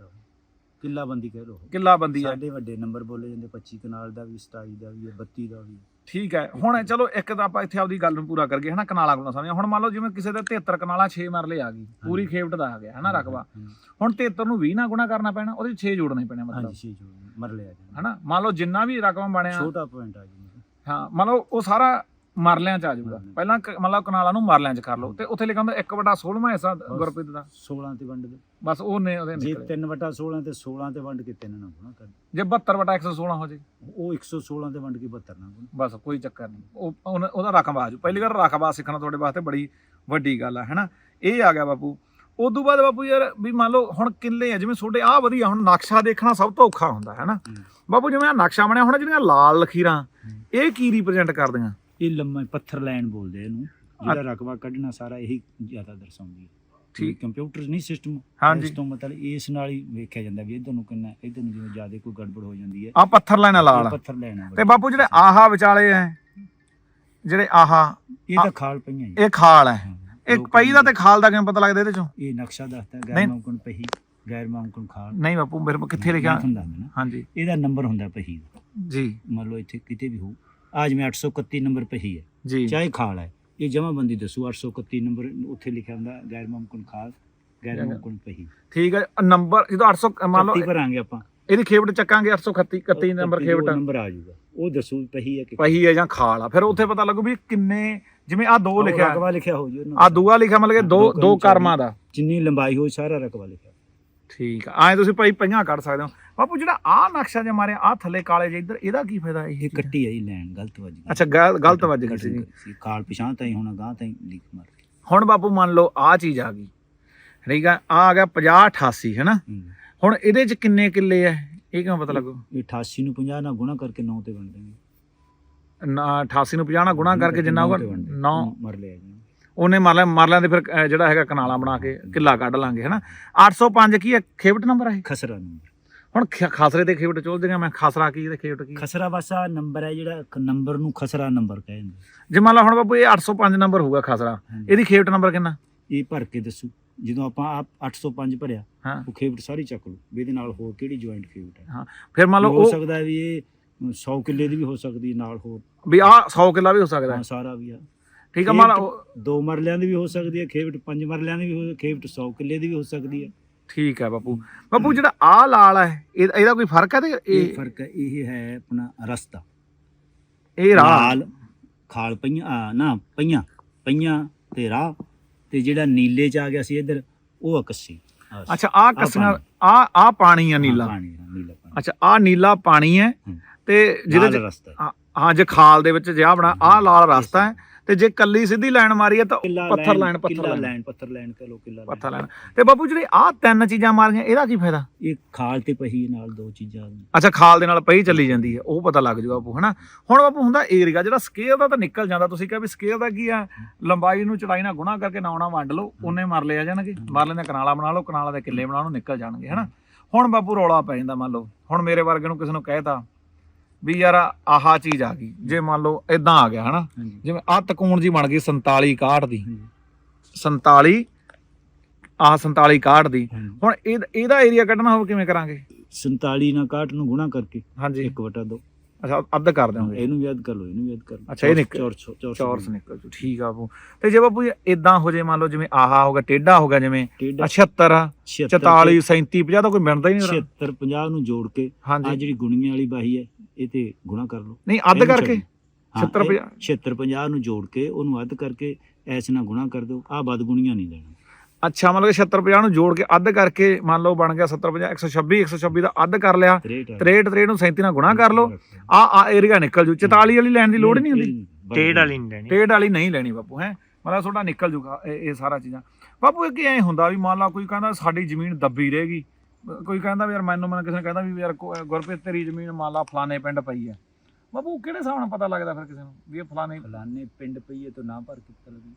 Speaker 2: ਕਿੱਲਾ ਬੰਦੀ ਕਹਿ ਲੋ
Speaker 1: ਕਿੱਲਾ ਬੰਦੀ ਆ।
Speaker 2: ਸਾਡੇ ਵੱਡੇ ਨੰਬਰ ਬੋਲੇ ਜਾਂਦੇ 25 ਕਨਾਲ ਦਾ ਵੀ 27 ਦਾ ਵੀ ਹੈ 32 ਦਾ ਵੀ। ਹੈ।
Speaker 1: ਠੀਕ ਹੈ। ਹੁਣ ਚਲੋ ਇੱਕ ਤਾਂ ਆਪਾਂ ਇੱਥੇ ਆਪਦੀ ਗੱਲ ਨੂੰ ਪੂਰਾ ਕਰ ਗਏ ਹਨਾ ਕਨਾਲਾ ਕੋਲ ਸਮਝਿਆ ਹੁਣ ਮੰਨ ਲਓ ਜਿਵੇਂ ਕਿਸੇ ਦੇ 73 ਕਨਾਲਾ 6 ਮਰਲੇ ਆ ਗਈ ਪੂਰੀ। ਖੇਵਟ ਦਾ ਆ ਗਿਆ ਹਨਾ ਰਕਬਾ। ਹੁਣ 73 ਨੂੰ 20 ਨਾਲ ਗੁਣਾ ਕਰਨਾ ਪੈਣਾ ਉਹਦੇ 6 ਜੋੜਨੇ ਪੈਣੇ ਮਤਲਬ।
Speaker 2: ਹਾਂਜੀ ਛੇ ਜੋੜ ਮਰਲੇ ਆ ਜਾਂਦੇ
Speaker 1: ਹਨਾ ਮੰਨ ਲਓ ਜਿੰਨਾ ਵੀ ਰਕਮ ਬਣਿਆ।
Speaker 2: ਛੋਟਾ ਪੁਆਇੰਟ ਆ ਜਾਂਦਾ
Speaker 1: ਹਾਂ ਮੰਨ ਲਓ ਉਹ ਸਾਰਾ ਮਰਲਿਆਂ ਚ ਆ ਜਾਊਗਾ। ਪਹਿਲਾਂ ਕ- ਲਓ ਕਨਾਲਾਂ ਨੂੰ ਮਰਲਿਆਂ ਚ ਕਰ ਲਓ। ਤੇ ਉੱਥੇ ਲਿਖਿਆ ਹੁੰਦਾ 1 ਬਟਾ 16ਵਾਂ ਹਿੱਸਾ ਗੁਰਪ੍ਰੀਤ ਦਾ।
Speaker 2: 16 ਤੇ ਵੰਡ ਦੇ
Speaker 1: ਬਸ ਉਹ ਨੇ ਉਹਦੇ
Speaker 2: ਜੇ
Speaker 1: ਨਿਕਲੇ।
Speaker 2: 3 ਵਟਾ 16 ਤੇ 16 ਤੇ ਵੰਡ ਕੇ 3 ਨਾ ਗੁਣਾ ਕਰ
Speaker 1: ਜੇ 72 ਬਟਾ 116 ਹੋ ਜੇ।
Speaker 2: ਉਹ 116 ਤੇ ਵੰਡ ਕੇ 72 ਨਾ ਗੁਣਾ।
Speaker 1: ਬਸ ਕੋਈ ਚੱਕਰ ਨਹੀਂ। ਉਹ ਉਹਨੇ- ਉਹਦਾ ਰਕਬਾ ਆ ਜਾਊ ਪਹਿਲੀ ਵਾਰ ਰਕਬਾ ਸਿੱਖਣਾ ਤੁਹਾਡੇ ਵਾਸਤੇ ਬੜੀ ਵੱਡੀ ਗੱਲ ਆ ਹੈਨਾ? ਇਹ ਆ ਗਿਆ ਬਾਪੂ। ਉਦੋਂ ਬਾਅਦ ਬਾਪੂ ਯਾਰ ਵੀ ਮੰਨ ਲਓ ਹੁਣ ਕਿੱਲੇ ਆ ਜਿਵੇਂ ਤੁਹਾਡੇ ਆ ਵਧੀਆ ਹੁਣ ਨਕਸ਼ਾ ਦੇਖਣਾ ਸਭ ਤੋਂ ਔਖਾ ਹੁੰਦਾ ਹੈ ਨਾ
Speaker 2: ਹੂੰ।
Speaker 1: ਬਾਪੂ ਜਿਵੇਂ ਆ ਨਕਸ਼ਾ ਬਣਿਆ ਹੁਣ ਜਿਹੜੀਆਂ ਲਾਲ ਲਖੀਰਾਂ ਇਹ ਕੀ ਰਿਪਰੈਜ਼ੈਂਟ ਕਰਦੀਆਂ?
Speaker 2: ਇਹ ਲੰਮਾ ਪੱਥਰ ਲਾਈਨ ਬੋਲਦੇ ਇਹਨੂੰ ਜਿਹੜਾ ਰਕਬਾ ਕੱਢਣਾ ਸਾਰਾ ਇਹੀ ਜ਼ਿਆਦਾ ਦਰਸਾਉਂਦੀ ਹੈ।
Speaker 1: ਠੀਕ।
Speaker 2: ਕੰਪਿਊਟਰ ਨਹੀਂ ਸਿਸਟਮ
Speaker 1: ਹਾਂਜੀ।
Speaker 2: ਇਸ ਤੋਂ ਮਤਲਬ ਇਸ ਨਾਲ ਹੀ ਵੇਖਿਆ ਜਾਂਦਾ ਵੀ ਇਧਰ ਨੂੰ ਕਿੰਨਾ ਇਧਰ ਨੂੰ ਜਿਵੇਂ ਜ਼ਿਆਦਾ ਕੋਈ ਗੜਬੜ ਹੋ ਜਾਂਦੀ ਹੈ।
Speaker 1: ਆ ਪੱਥਰ ਲੈਣਾ ਲਾਲ।
Speaker 2: ਪੱਥਰ ਲੈਣਾ
Speaker 1: ਤੇ ਬਾਪੂ ਜਿਹੜੇ ਆਹਾ ਵਿਚਾਲੇ ਐ ਜਿਹੜੇ ਆਹਾ
Speaker 2: ਇਹ ਤਾਂ ਖਾਲ ਪਈਆਂ
Speaker 1: ਇਹ ਖਾਲ ਹਾਂ। ਇੱਕ ਪਈ ਦਾ ਤੇ ਖਾਲ ਦਾ ਕਿਵੇਂ ਪਤਾ ਲੱਗਦਾ ਇਹਦੇ ਚੋਂ?
Speaker 2: ਇਹ ਨਕਸ਼ਾ ਦੱਸਦਾ। ਗੈਰ ਮਾਮਕਨ ਪਹੀ ਗੈਰ ਮਾਮਕਨ ਖਾਲ।
Speaker 1: ਨਹੀਂ ਬਾਪੂ ਮੇਰੇ ਕੋਲ ਕਿੱਥੇ ਲਿਖਿਆ? ਹਾਂਜੀ।
Speaker 2: ਇਹਦਾ ਨੰਬਰ ਹੁੰਦਾ ਪਹੀ
Speaker 1: ਜੀ।
Speaker 2: ਮੰਨ ਲਓ ਇੱਥੇ ਕਿਤੇ ਵੀ ਹੋ ਅੱਜ ਮੈਂ 831 ਨੰਬਰ ਪਹੀ ਹੈ
Speaker 1: ਜੀ
Speaker 2: ਚਾਹੇ ਖਾਲ ਹੈ ਇਹ ਜਮਾਬੰਦੀ ਦੱਸੋ 831 ਨੰਬਰ ਉੱਥੇ ਲਿਖਿਆ ਹੁੰਦਾ ਗੈਰ ਮਾਮਕਨ ਖਾਲ ਗੈਰ ਮਾਮਕਨ ਪਹੀ
Speaker 1: ਠੀਕ ਹੈ ਨੰਬਰ ਜਦੋਂ 800 ਮੰਨ ਲਓ
Speaker 2: 31 ਭਰਾਂਗੇ ਆਪਾਂ
Speaker 1: ਇਹਦੀ ਖੇਵਟ ਚੱਕਾਂਗੇ 831 31 ਨੰਬਰ ਖੇਵਟ
Speaker 2: ਨੰਬਰ ਆ ਜਾਊਗਾ ਉਹ ਦੱਸੋ ਪਹੀ ਹੈ ਕਿ
Speaker 1: ਪਹੀ ਹੈ ਜਾਂ ਖਾਲ ਆ ਫਿਰ ਉੱਥੇ ਪਤਾ ਲੱਗੂ ਵੀ ਕਿੰਨੇ ਜਿਵੇਂ ਆ ਦੋ ਲਿਖਿਆ
Speaker 2: ਰਕਬਾ ਲਿਖਿਆ ਹੋ ਜੀ
Speaker 1: ਆ ਦੂਆ ਲਿਖਿਆ ਮਤਲਬ ਕਿ ਦੋ
Speaker 2: ਦੋ ਕਰਮਾਂ
Speaker 1: ਦਾ
Speaker 2: ਜਿੰਨੀ ਲੰਬਾਈ ਹੋਈ ਸਾਰਾ ਰਕਬਾ ਲਿਖਿਆ
Speaker 1: ਠੀਕ ਆ ਐ ਤੁਸੀਂ ਭਾਈ ਪਈਆਂ ਕੱਢ ਸਕਦੇ ਹੋ ਬਾਪੂ ਜਿਹੜਾ ਆ ਨਕਸ਼ਾ ਜੇ ਮਾਰਿਆ ਆ ਥੱਲੇ ਕਾਲੇ ਜਿਹੇ ਇੱਧਰ ਇਹਦਾ ਕੀ ਫਾਇਦਾ ਇਹ
Speaker 2: ਇਹ? ਕੱਟੀ ਆਈ ਲੈਣ ਗਲਤ ਵੱਜ ਗਈ।
Speaker 1: ਅੱਛਾ ਗਲ- ਗਲਤ ਵੱਜ ਗਈ ਸੀ
Speaker 2: ਸੀ। ਕਾਲ ਪਿਛਾਂ ਤਾਈ ਹੁਣ ਗਾਂ ਤਾਈ ਲਿਖ ਮਾਰ
Speaker 1: ਹੁਣ ਬਾਪੂ ਮੰਨ ਲਓ ਆ ਚੀਜ਼ ਆ ਗਈ। ਠੀਕ ਆ ਆ ਆ ਗਿਆ 50 88 ਹੈਨਾ?
Speaker 2: ਹੂੰ।
Speaker 1: ਹੁਣ ਇਹਦੇ ਚ ਕਿੰਨੇ ਕਿੱਲੇ ਆ? ਇਹ ਕਿਵੇਂ ਪਤਾ ਲੱਗੂ?
Speaker 2: ਇਹ 88 ਨੂੰ 50 ਨਾਲ ਗੁਣਾ ਕਰਕੇ 9 ਤੇ ਬਣ ਜਾਣਗੇ।
Speaker 1: ਨਾ 88 ਨੂੰ 50 ਨਾਲ ਗੁਣਾ ਕਰਕੇ ਜਿੰਨਾ ਹੋਗਾ 9
Speaker 2: ਮਰ ਲਿਆ ਜੀ।
Speaker 1: ਉਹਨੇ ਮਰ ਲਿਆ ਮਰ ਲਿਆ ਤੇ ਫਿਰ ਅਹ, ਜਿਹੜਾ ਹੈਗਾ ਕਨਾਲਾ ਬਣਾ ਕੇ ਕਿੱਲਾ ਕੱਢ ਲਾਂਗੇ ਹੈਨਾ? 805 ਕੀ ਹੈ ਖੇਵਟ ਨੰਬਰ ਹੈ
Speaker 2: ਖਸਰਾ ਨੰਬਰ।
Speaker 1: ਹੁਣ ਖਾਸਰੇ ਤੇ ਖੇਵਟ ਚੋਲ ਦਿਆਂ ਮੈਂ ਖਾਸਰਾ ਕੀ ਤੇ ਖੇਵਟ ਕੀ?
Speaker 2: ਖਸਰਾ ਵਾਸਾ ਨੰਬਰ ਹੈ ਜਿਹੜਾ ਨੰਬਰ ਨੂੰ ਖਸਰਾ ਨੰਬਰ ਕਹਿੰਦੇ
Speaker 1: ਜੇ ਮੰਨ ਲਾ ਹੁਣ ਬਾਪੂ ਇਹ 805 ਨੰਬਰ ਹੋਊਗਾ ਖਾਸਰਾ। ਇਹਦੀ ਖੇਵਟ ਨੰਬਰ ਕਿੰਨਾ?
Speaker 2: ਇਹ ਭਰ ਕੇ ਦੱਸੋ ਜਦੋਂ ਆਪਾਂ ਆਪ 805 ਭਰਿਆ
Speaker 1: ਹਾਂ।
Speaker 2: ਉਹ ਖੇਵਟ ਸਾਰੀ ਚੱਕ ਲਓ ਵੀ ਇਹਦੇ ਨਾਲ ਹੋਰ ਕਿਹੜੀ ਜੁਆਇੰਟ ਖੇਵਟ ਹੈ।
Speaker 1: ਫਿਰ ਮੰਨ ਲਓ
Speaker 2: ਹੋ ਸਕਦਾ ਹੈ ਵੀ ਇਹ 100 ਕਿੱਲੇ ਦੀ ਵੀ ਹੋ ਸਕਦੀ ਹੈ ਨਾਲ ਹੋਰ।
Speaker 1: ਵੀ ਆ 100 ਕਿੱਲਾ ਵੀ ਹੋ ਸਕਦਾ ਹੈ।
Speaker 2: ਹਾਂ ਸਾਰਾ ਵੀ ਆ।
Speaker 1: ਠੀਕ ਆ ਮੰਨ ਲਾ ਉਹ-
Speaker 2: ਦੋ ਮਰਲਿਆਂ ਦੀ ਵੀ ਹੋ ਸਕਦੀ ਹੈ ਖੇਵਟ ਪੰਜ ਮਰਲਿਆਂ ਦੀ ਵੀ ਹੋ ਖੇਵਟ 100 ਕਿੱਲੇ ਦੀ ਵੀ ਹੋ ਸਕਦੀ ਹੈ।
Speaker 1: ਠੀਕ ਹੈ ਬਾਪੂ। ਬਾਪੂ ਜਿਹੜਾ ਆ ਲਾਲ ਹੈ ਇਹ- ਇਹਦਾ ਕੋਈ ਫ਼ਰਕ ਹੈ ਤੇ
Speaker 2: ਇਹ
Speaker 1: ਇਹ
Speaker 2: ਫ਼ਰਕ ਹੈ ਇਹ ਹੈ ਆਪਣਾ ਰਸਤਾ।
Speaker 1: ਇਹ ਰਾਹ।
Speaker 2: ਖਾਲ ਪਈਆਂ ਆ, ਨਾ ਪਈਆਂ ਪਈਆਂ ਤੇ ਰਾਹ ਤੇ ਜਿਹੜਾ ਨੀਲੇ ਚ ਆ ਗਿਆ ਸੀ ਇੱਧਰ ਉਹ ਆ ਕੱਸੀ।
Speaker 1: ਅੱਛਾ ਆ ਕੱਸੀਆਂ ਆ ਆ ਪਾਣੀ ਆ ਨੀਲਾ।
Speaker 2: ਪਾਣੀ ਦਾ, ਨੀਲਾ ਪਾਣੀ।
Speaker 1: ਅੱਛਾ ਆ ਨੀਲਾ ਪਾਣੀ ਹੈ
Speaker 2: ਹੂੰ।
Speaker 1: ਤੇ ਜਿਹਦੇ
Speaker 2: ਲਾਲ
Speaker 1: ਚ
Speaker 2: ਰਸਤਾ। ਹੈ।
Speaker 1: ਹਾਂ- ਹਾਂ ਜੇ ਖਾਲ ਦੇ ਵਿੱਚ ਜਿਆ ਬਣਾ ਆ ਲਾਲ ਰਸਤਾ ਹੈ ਤੇ ਜੇ ਕੱਲੀ ਸਿੱਧੀ ਲਾਈਨ ਮਾਰੀ ਹੈ ਤਾਂ
Speaker 2: ਕਿੱਲਾ
Speaker 1: ਪੱਥਰ ਲਾਈਨ ਪੱਥਰ
Speaker 2: ਕਿੱਲਾ
Speaker 1: ਲਾਈਨ।
Speaker 2: ਪੱਥਰ ਲਾਈਨ ਕਹ ਲੋ ਕਿੱਲਾ ਲਾਈਨ।
Speaker 1: ਪੱਥਰ ਲਾਈਨ। ਤੇ ਬਾਪੂ ਜਿਹੜੀ ਆਹ ਤਿੰਨ ਚੀਜ਼ਾਂ ਮਾਰੀਆਂ ਇਹਦਾ ਕੀ ਫਾਇਦਾ?
Speaker 2: ਇਹ ਖਾਲ ਤੇ ਪਹੀ ਨਾਲ ਦੋ ਚੀਜ਼ਾਂ।
Speaker 1: ਅੱਛਾ ਖਾਲ ਦੇ ਨਾਲ ਪਈ ਚੱਲੀ ਜਾਂਦੀ ਹੈ ਉਹ ਪਤਾ ਲੱਗ ਜੂਗਾ ਬਾਪੂ ਹਨਾ? ਹੁਣ ਬਾਪੂ ਹੁੰਦਾ ਏਰੀਆ ਜਿਹੜਾ ਸਕੇਲ ਦਾ ਤਾਂ ਨਿਕਲ ਜਾਂਦਾ ਤੁਸੀਂ ਕਿਹਾ ਵੀ ਸਕੇਲ ਦਾ ਕੀ ਆ? ਲੰਬਾਈ ਨੂੰ ਚੜਾਈ ਨਾਲ ਗੁਣਾ ਕਰਕੇ ਨਾਉਣਾ ਵੰਡ ਲਓ ਉਹਨੇ ਮਰਲੇ ਆ ਜਾਣਗੇ। ਮਰਲੇ ਦੇ ਕਨਾਲਾ ਬਣਾ ਲਓ ਕਨਾਲਾ ਦੇ ਕਿੱਲੇ ਬਣਾ ਲਓ ਨਿਕਲ ਜਾਣਗੇ ਹਨਾ? ਹੁਣ ਬਾਪੂ ਰੌਲਾ ਪੈ ਜਾਂਦਾ ਮੰਨ ਲਓ। ਹੁਣ ਮੇਰੇ ਵਰਗੇ ਨੂੰ ਕਿਸੇ ਨੂੰ ਕਹਿਤਾ ਵੀ ਯਾਰ ਆਹਾ ਚੀਜ਼ ਆ ਗਈ। ਜੇ ਮੰਨ ਲਓ ਇਦਾਂ ਆ ਗਿਆ ਹਨਾ? ਜਿਵੇਂ ਆਹ ਤਕੂਣ ਜੀ ਬਣ ਗਈ 47 61 ਦੀ।
Speaker 2: ਹਾਂਜੀ।
Speaker 1: 47 ਆਹ 47 61 ਦੀ। ਹੁਣ ਇਹ ਇਹਦਾ ਏਰੀਆ ਕੱਢਣਾ ਹੋਵੇ ਕਿਵੇਂ ਕਰਾਂਗੇ?
Speaker 2: 47 ਨਾਲ 61 ਨੂੰ ਗੁਣਾ ਕਰਕੇ
Speaker 1: ਹਾਂਜੀ।
Speaker 2: 1 ਵਟਾ ਦੋ।
Speaker 1: ਅੱਛਾ ਅੱਧ ਕਰ ਦਿਓਗੇ
Speaker 2: ਇਹਨੂੰ ਵੀ ਯਾਦ ਕਰ ਲਓ ਇਹਨੂੰ ਵੀ ਯਾਦ ਕਰ ਲਓ।
Speaker 1: ਅੱਛਾ, ਇਹ ਨਿਕਲ-
Speaker 2: ਚੌਰ ਚੌਰ
Speaker 1: ਚੌਰਸ ਨਿਕਲ ਜੂ ਠੀਕ ਆ ਬਾਪੂ। ਤੇ ਜੇ ਬਾਪੂ ਇਦਾਂ ਹੋ ਜੇ ਮੰਨ ਲਓ ਜਿਵੇਂ ਆਹਾ ਹੋ ਗਿਆ ਟੇਢਾ ਹੋ ਗਿਆ ਜਿਵੇਂ 76 44 37 50 ਤਾਂ ਕੋਈ ਮਿਲਦਾ ਹੀ ਨਹੀਂ ਉਹਦਾ।
Speaker 2: 76 50 ਨੂੰ ਜੋੜ ਕੇ ਆ ਜਿਹੜੀ ਗੁਣੀਆਂ ਵਾਲੀ ਬਾਹੀ ਹੈ ਇਹ ਤੇ ਗੁਣਾ ਕਰ ਲਓ।
Speaker 1: ਨਹੀਂ ਅੱਧ ਕਰਕੇ।
Speaker 2: ਛੱਡੋ। ਹਾਂ,
Speaker 1: 76
Speaker 2: ਇਹ
Speaker 1: 50
Speaker 2: 76 50 ਨੂੰ ਜੋੜ ਕੇ ਉਹਨੂੰ ਅੱਧ ਕਰਕੇ ਐਸ ਨਾਲ ਗੁਣਾ ਕਰ ਦਿਓ। ਆ ਬਦ ਗੁਣੀਆਂ ਨਹੀਂ ਲੈਣਾ
Speaker 1: ਅੱਛਾ ਮਤਲਬ ਕਿ 76 50 ਨੂੰ ਜੋੜ ਕੇ ਅੱਧ ਕਰਕੇ ਮੰਨ ਲਓ ਬਣ ਗਿਆ 70 50 126 126 ਦਾ ਅੱਧ ਕਰ ਲਿਆ।
Speaker 2: 63
Speaker 1: 63 63 ਨੂੰ 37 ਨਾਲ ਗੁਣਾ ਕਰ ਲਓ। ਆ ਆ ਏਰੀਆ ਨਿਕਲ ਜੂ। 44 ਵਾਲੀ ਲੈਣ ਦੀ ਲੋੜ ਨਹੀਂ ਹੁੰਦੀ।
Speaker 3: ਟੇਡ ਵਾਲੀ ਨਹੀਂ ਲੈਣੀ।
Speaker 1: ਟੇਡ ਵਾਲੀ ਨਹੀਂ ਲੈਣੀ ਬਾਪੂ ਹੈ। ਮਤਲਬ ਤੁਹਾਡਾ ਨਿਕਲ ਜੂਗਾ ਇਹ ਸਾਰਾ ਚੀਜ਼ਾਂ। ਬਾਪੂ ਇਹ ਕੀ ਐ ਹੁੰਦਾ ਵੀ ਮੰਨ ਲਾ ਕੋਈ ਕਹਿੰਦਾ ਸਾਡੀ ਜ਼ਮੀਨ ਦੱਬੀ ਰਹੇਗੀ ਕੋਈ ਕਹਿੰਦਾ ਵੀ ਯਾਰ ਮੈਨੂੰ ਮੈਨੂੰ ਕਿਸੇ ਨੇ ਕਹਿੰਦਾ ਵੀ ਯਾਰ ਗੁਰਪ੍ਰੀਤ ਤੇਰੀ ਜ਼ਮੀਨ ਮੰਨ ਲਾ ਫਲਾਣੇ ਪਿੰਡ ਪਈ ਹੈ ਬਾਪੂ ਕਿਹੜੇ ਹਿਸਾਬ ਨਾਲ ਪਤਾ ਲੱਗਦਾ ਫਿਰ ਕਿਸੇ ਨੂੰ ਵੀ ਇਹ ਫਲਾਣੇ
Speaker 2: ਫਲਾਣੇ ਪਿੰਡ ਪਈ ਹੈ ਤਾਂ ਨਾਂ ਭਰ ਕੇ ਪਤਾ ਲੱਗੀ।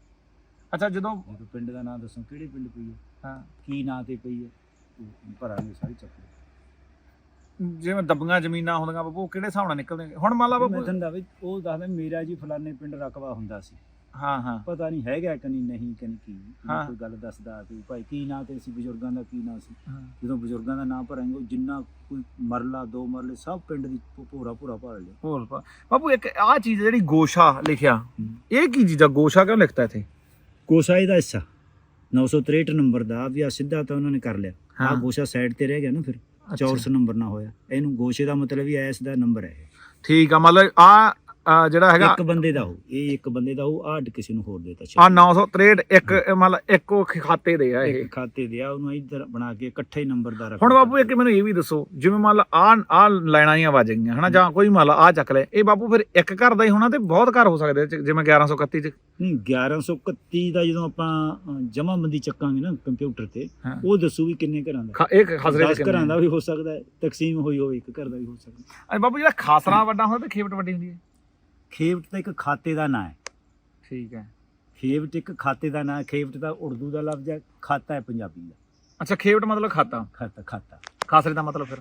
Speaker 1: ਅੱਛਾ ਜਦੋਂ
Speaker 2: ਜਦੋਂ ਪਿੰਡ ਦਾ ਨਾਂ ਦੱਸੋ ਕਿਹੜੇ ਪਿੰਡ ਪਈ ਹੈ?
Speaker 1: ਹਾਂ।
Speaker 2: ਕੀ ਨਾਂ ਤੇ ਪਈ ਹੈ? ਉਹ ਭਰਾਂਗੇ ਸਾਰੀ ਚੱਕਰ
Speaker 1: ਜਿਵੇਂ ਦੱਬੀਆਂ ਜ਼ਮੀਨਾਂ ਹੁੰਦੀਆਂ ਉਹ ਕਿਹੜੇ ਹਿਸਾਬ ਨਾਲ ਨਿਕਲਦੇ ਹੁਣ ਮੰਨ ਲਾ
Speaker 2: ਮੈਂ
Speaker 1: ਬਾਪੂ
Speaker 2: ਤੁਹਾਨੂੰ ਦੱਸਦਾ ਵੀ ਉਹ ਦੱਸਦਾ ਮੇਰਾ ਜੀ ਫਲਾਣੇ ਪਿੰਡ ਰਕਬਾ ਹੁੰਦਾ ਸੀ।
Speaker 1: ਹਾਂ ਹਾਂ।
Speaker 2: ਪਤਾ ਨਹੀਂ ਹੈਗਾ ਕਿ ਨਹੀਂ ਨਹੀਂ ਕਿ ਨਹੀਂ ਕੀ
Speaker 1: ਹਾਂ।
Speaker 2: ਕੋਈ ਗੱਲ ਦੱਸਦਾ ਵੀ ਭਾਈ ਕੀ ਨਾਂ ਤੇ ਸੀ ਬਜ਼ੁਰਗਾਂ ਦਾ ਕੀ ਨਾਂ ਸੀ?
Speaker 1: ਹਾਂ।
Speaker 2: ਜਦੋਂ ਬਜ਼ੁਰਗਾਂ ਦਾ ਨਾਂ ਭਰਾਂਗੇ ਉਹ ਜਿੰਨਾ ਕੋਈ ਮਰਲਾ ਦੋ ਮਰਲੇ ਸਭ ਪਿੰਡ ਦੀ ਭੋਰਾ ਭੋਰਾ ਭਰ ਲਿਆ।
Speaker 1: ਹੋਰ ਪਾ- ਬਾਪੂ ਇੱਕ ਆਹ ਚੀਜ਼ ਜਿਹੜੀ ਗੋਸ਼ਾ ਲਿਖਿਆ। ਇਹ ਕੀ ਚੀਜ਼ ਆ? ਗੋਸ਼ਾ ਕਿਉਂ ਲਿਖਤਾ ਇੱਥੇ?
Speaker 2: ਗੋਸ਼ਾਈ ਦਾ ਹਿੱਸਾ। 963 ਨੰਬਰ ਦਾ ਵੀ ਆ ਸਿੱਧਾ ਤਾਂ ਉਹਨਾਂ ਨੇ ਕਰ ਲਿਆ। ਆ
Speaker 1: ਹਾਂ।
Speaker 2: ਗੋਸ਼ਾ ਸਾਈਡ ਤੇ ਰਹਿ ਗਿਆ ਨਾ ਫਿਰ।
Speaker 1: ਅੱਛਾ।
Speaker 2: ਚੌਰਸ ਨੰਬਰ ਨਾ ਹੋਇਆ। ਇਹਨੂੰ ਗੋਸ਼ੇ ਦਾ ਮਤਲਬ ਵੀ ਐਸ ਦਾ ਨੰਬਰ ਹੈ
Speaker 1: ਠੀਕ ਆ ਮਤਲਬ ਆ ਜਿਹੜਾ ਹੈਗਾ
Speaker 2: ਇੱਕ ਬੰਦੇ ਦਾ ਹੋ ਇਹ ਇੱਕ ਬੰਦੇ ਦਾ ਹੋ ਆ ਕਿਸੇ ਨੂੰ ਹੋਰ ਦੇਤਾ
Speaker 1: ਆ 963 ਇੱਕ ਮਤਲਬ ਇੱਕੋ ਖਾਤੇ ਦੇ ਆ ਇਹ।
Speaker 2: ਇੱਕ ਖਾਤੇ ਦਿਆ ਉਹਨੂੰ ਇੱਧਰ ਬਣਾ ਕੇ ਇਕੱਠੇ ਨੰਬਰ ਦਾ
Speaker 1: ਹੁਣ ਬਾਪੂ ਇੱਕ ਮੈਨੂੰ ਇਹ ਵੀ ਦੱਸੋ ਜਿਵੇਂ ਮੰਨ ਲਾ ਆ ਆ ਲਾਈਨਾਂ ਹੀ ਵੱਜ ਗਈਆਂ ਹਨਾ ਜਾਂ ਕੋਈ ਮੰਨ ਲਾ ਆ ਚੱਕ ਲੈ ਇਹ ਬਾਪੂ ਫਿਰ ਇੱਕ ਘਰ ਦਾ ਹੀ ਹੋਣਾ ਤੇ ਬਹੁਤ ਘਰ ਹੋ ਸਕਦੇ ਆ, ਜਿਵੇਂ 1131 ਚ।
Speaker 2: ਨਹੀਂ 1131 ਦਾ ਜਦੋਂ ਆਪਾਂ ਜਮਾਬੰਦੀ ਚੱਕਾਂਗੇ ਨਾ ਕੰਪਿਊਟਰ ਤੇ। ਉਹ ਦੱਸੂ ਵੀ ਕਿੰਨੇ ਘਰਾਂ ਦਾ।
Speaker 1: ਇਹ ਖਸਰੇ
Speaker 2: 10 ਘਰਾਂ ਦਾ ਵੀ ਹੋ ਸਕਦਾ ਹੈ ਤਕਸੀਮ ਹੋਈ ਹੋਵੇ ਇੱਕ ਘਰ ਦਾ ਵੀ ਹੋ ਸਕਦਾ। ਹੈ।
Speaker 1: ਬਾਪੂ ਜਿਹੜਾ ਖਾਸਰਾ ਵੱਡਾ ਹੁੰਦਾ ਤੇ ਖੇਪਟ ਵੱਡੀ ਹੁੰਦੀ ਹੈ।
Speaker 2: ਖੇਵਟ ਤਾਂ ਇੱਕ ਖਾਤੇ ਦਾ ਨਾਂ ਹੈ।
Speaker 1: ਠੀਕ ਹੈ।
Speaker 2: ਖੇਵਟ ਇੱਕ ਖਾਤੇ ਦਾ ਨਾਂ ਹੈ। ਖੇਵਟ ਦਾ ਉਰਦੂ ਦਾ ਲਫ਼ਜ਼ ਹੈ ਖਾਤਾ ਹੈ ਪੰਜਾਬੀ ਦਾ।
Speaker 1: ਅੱਛਾ ਖੇਪਟ ਮਤਲਬ ਖਾਤਾ।
Speaker 2: ਖਾਤਾ ਖਾਤਾ।
Speaker 1: ਖਾਸਰੇ ਦਾ ਮਤਲਬ ਫਿਰ?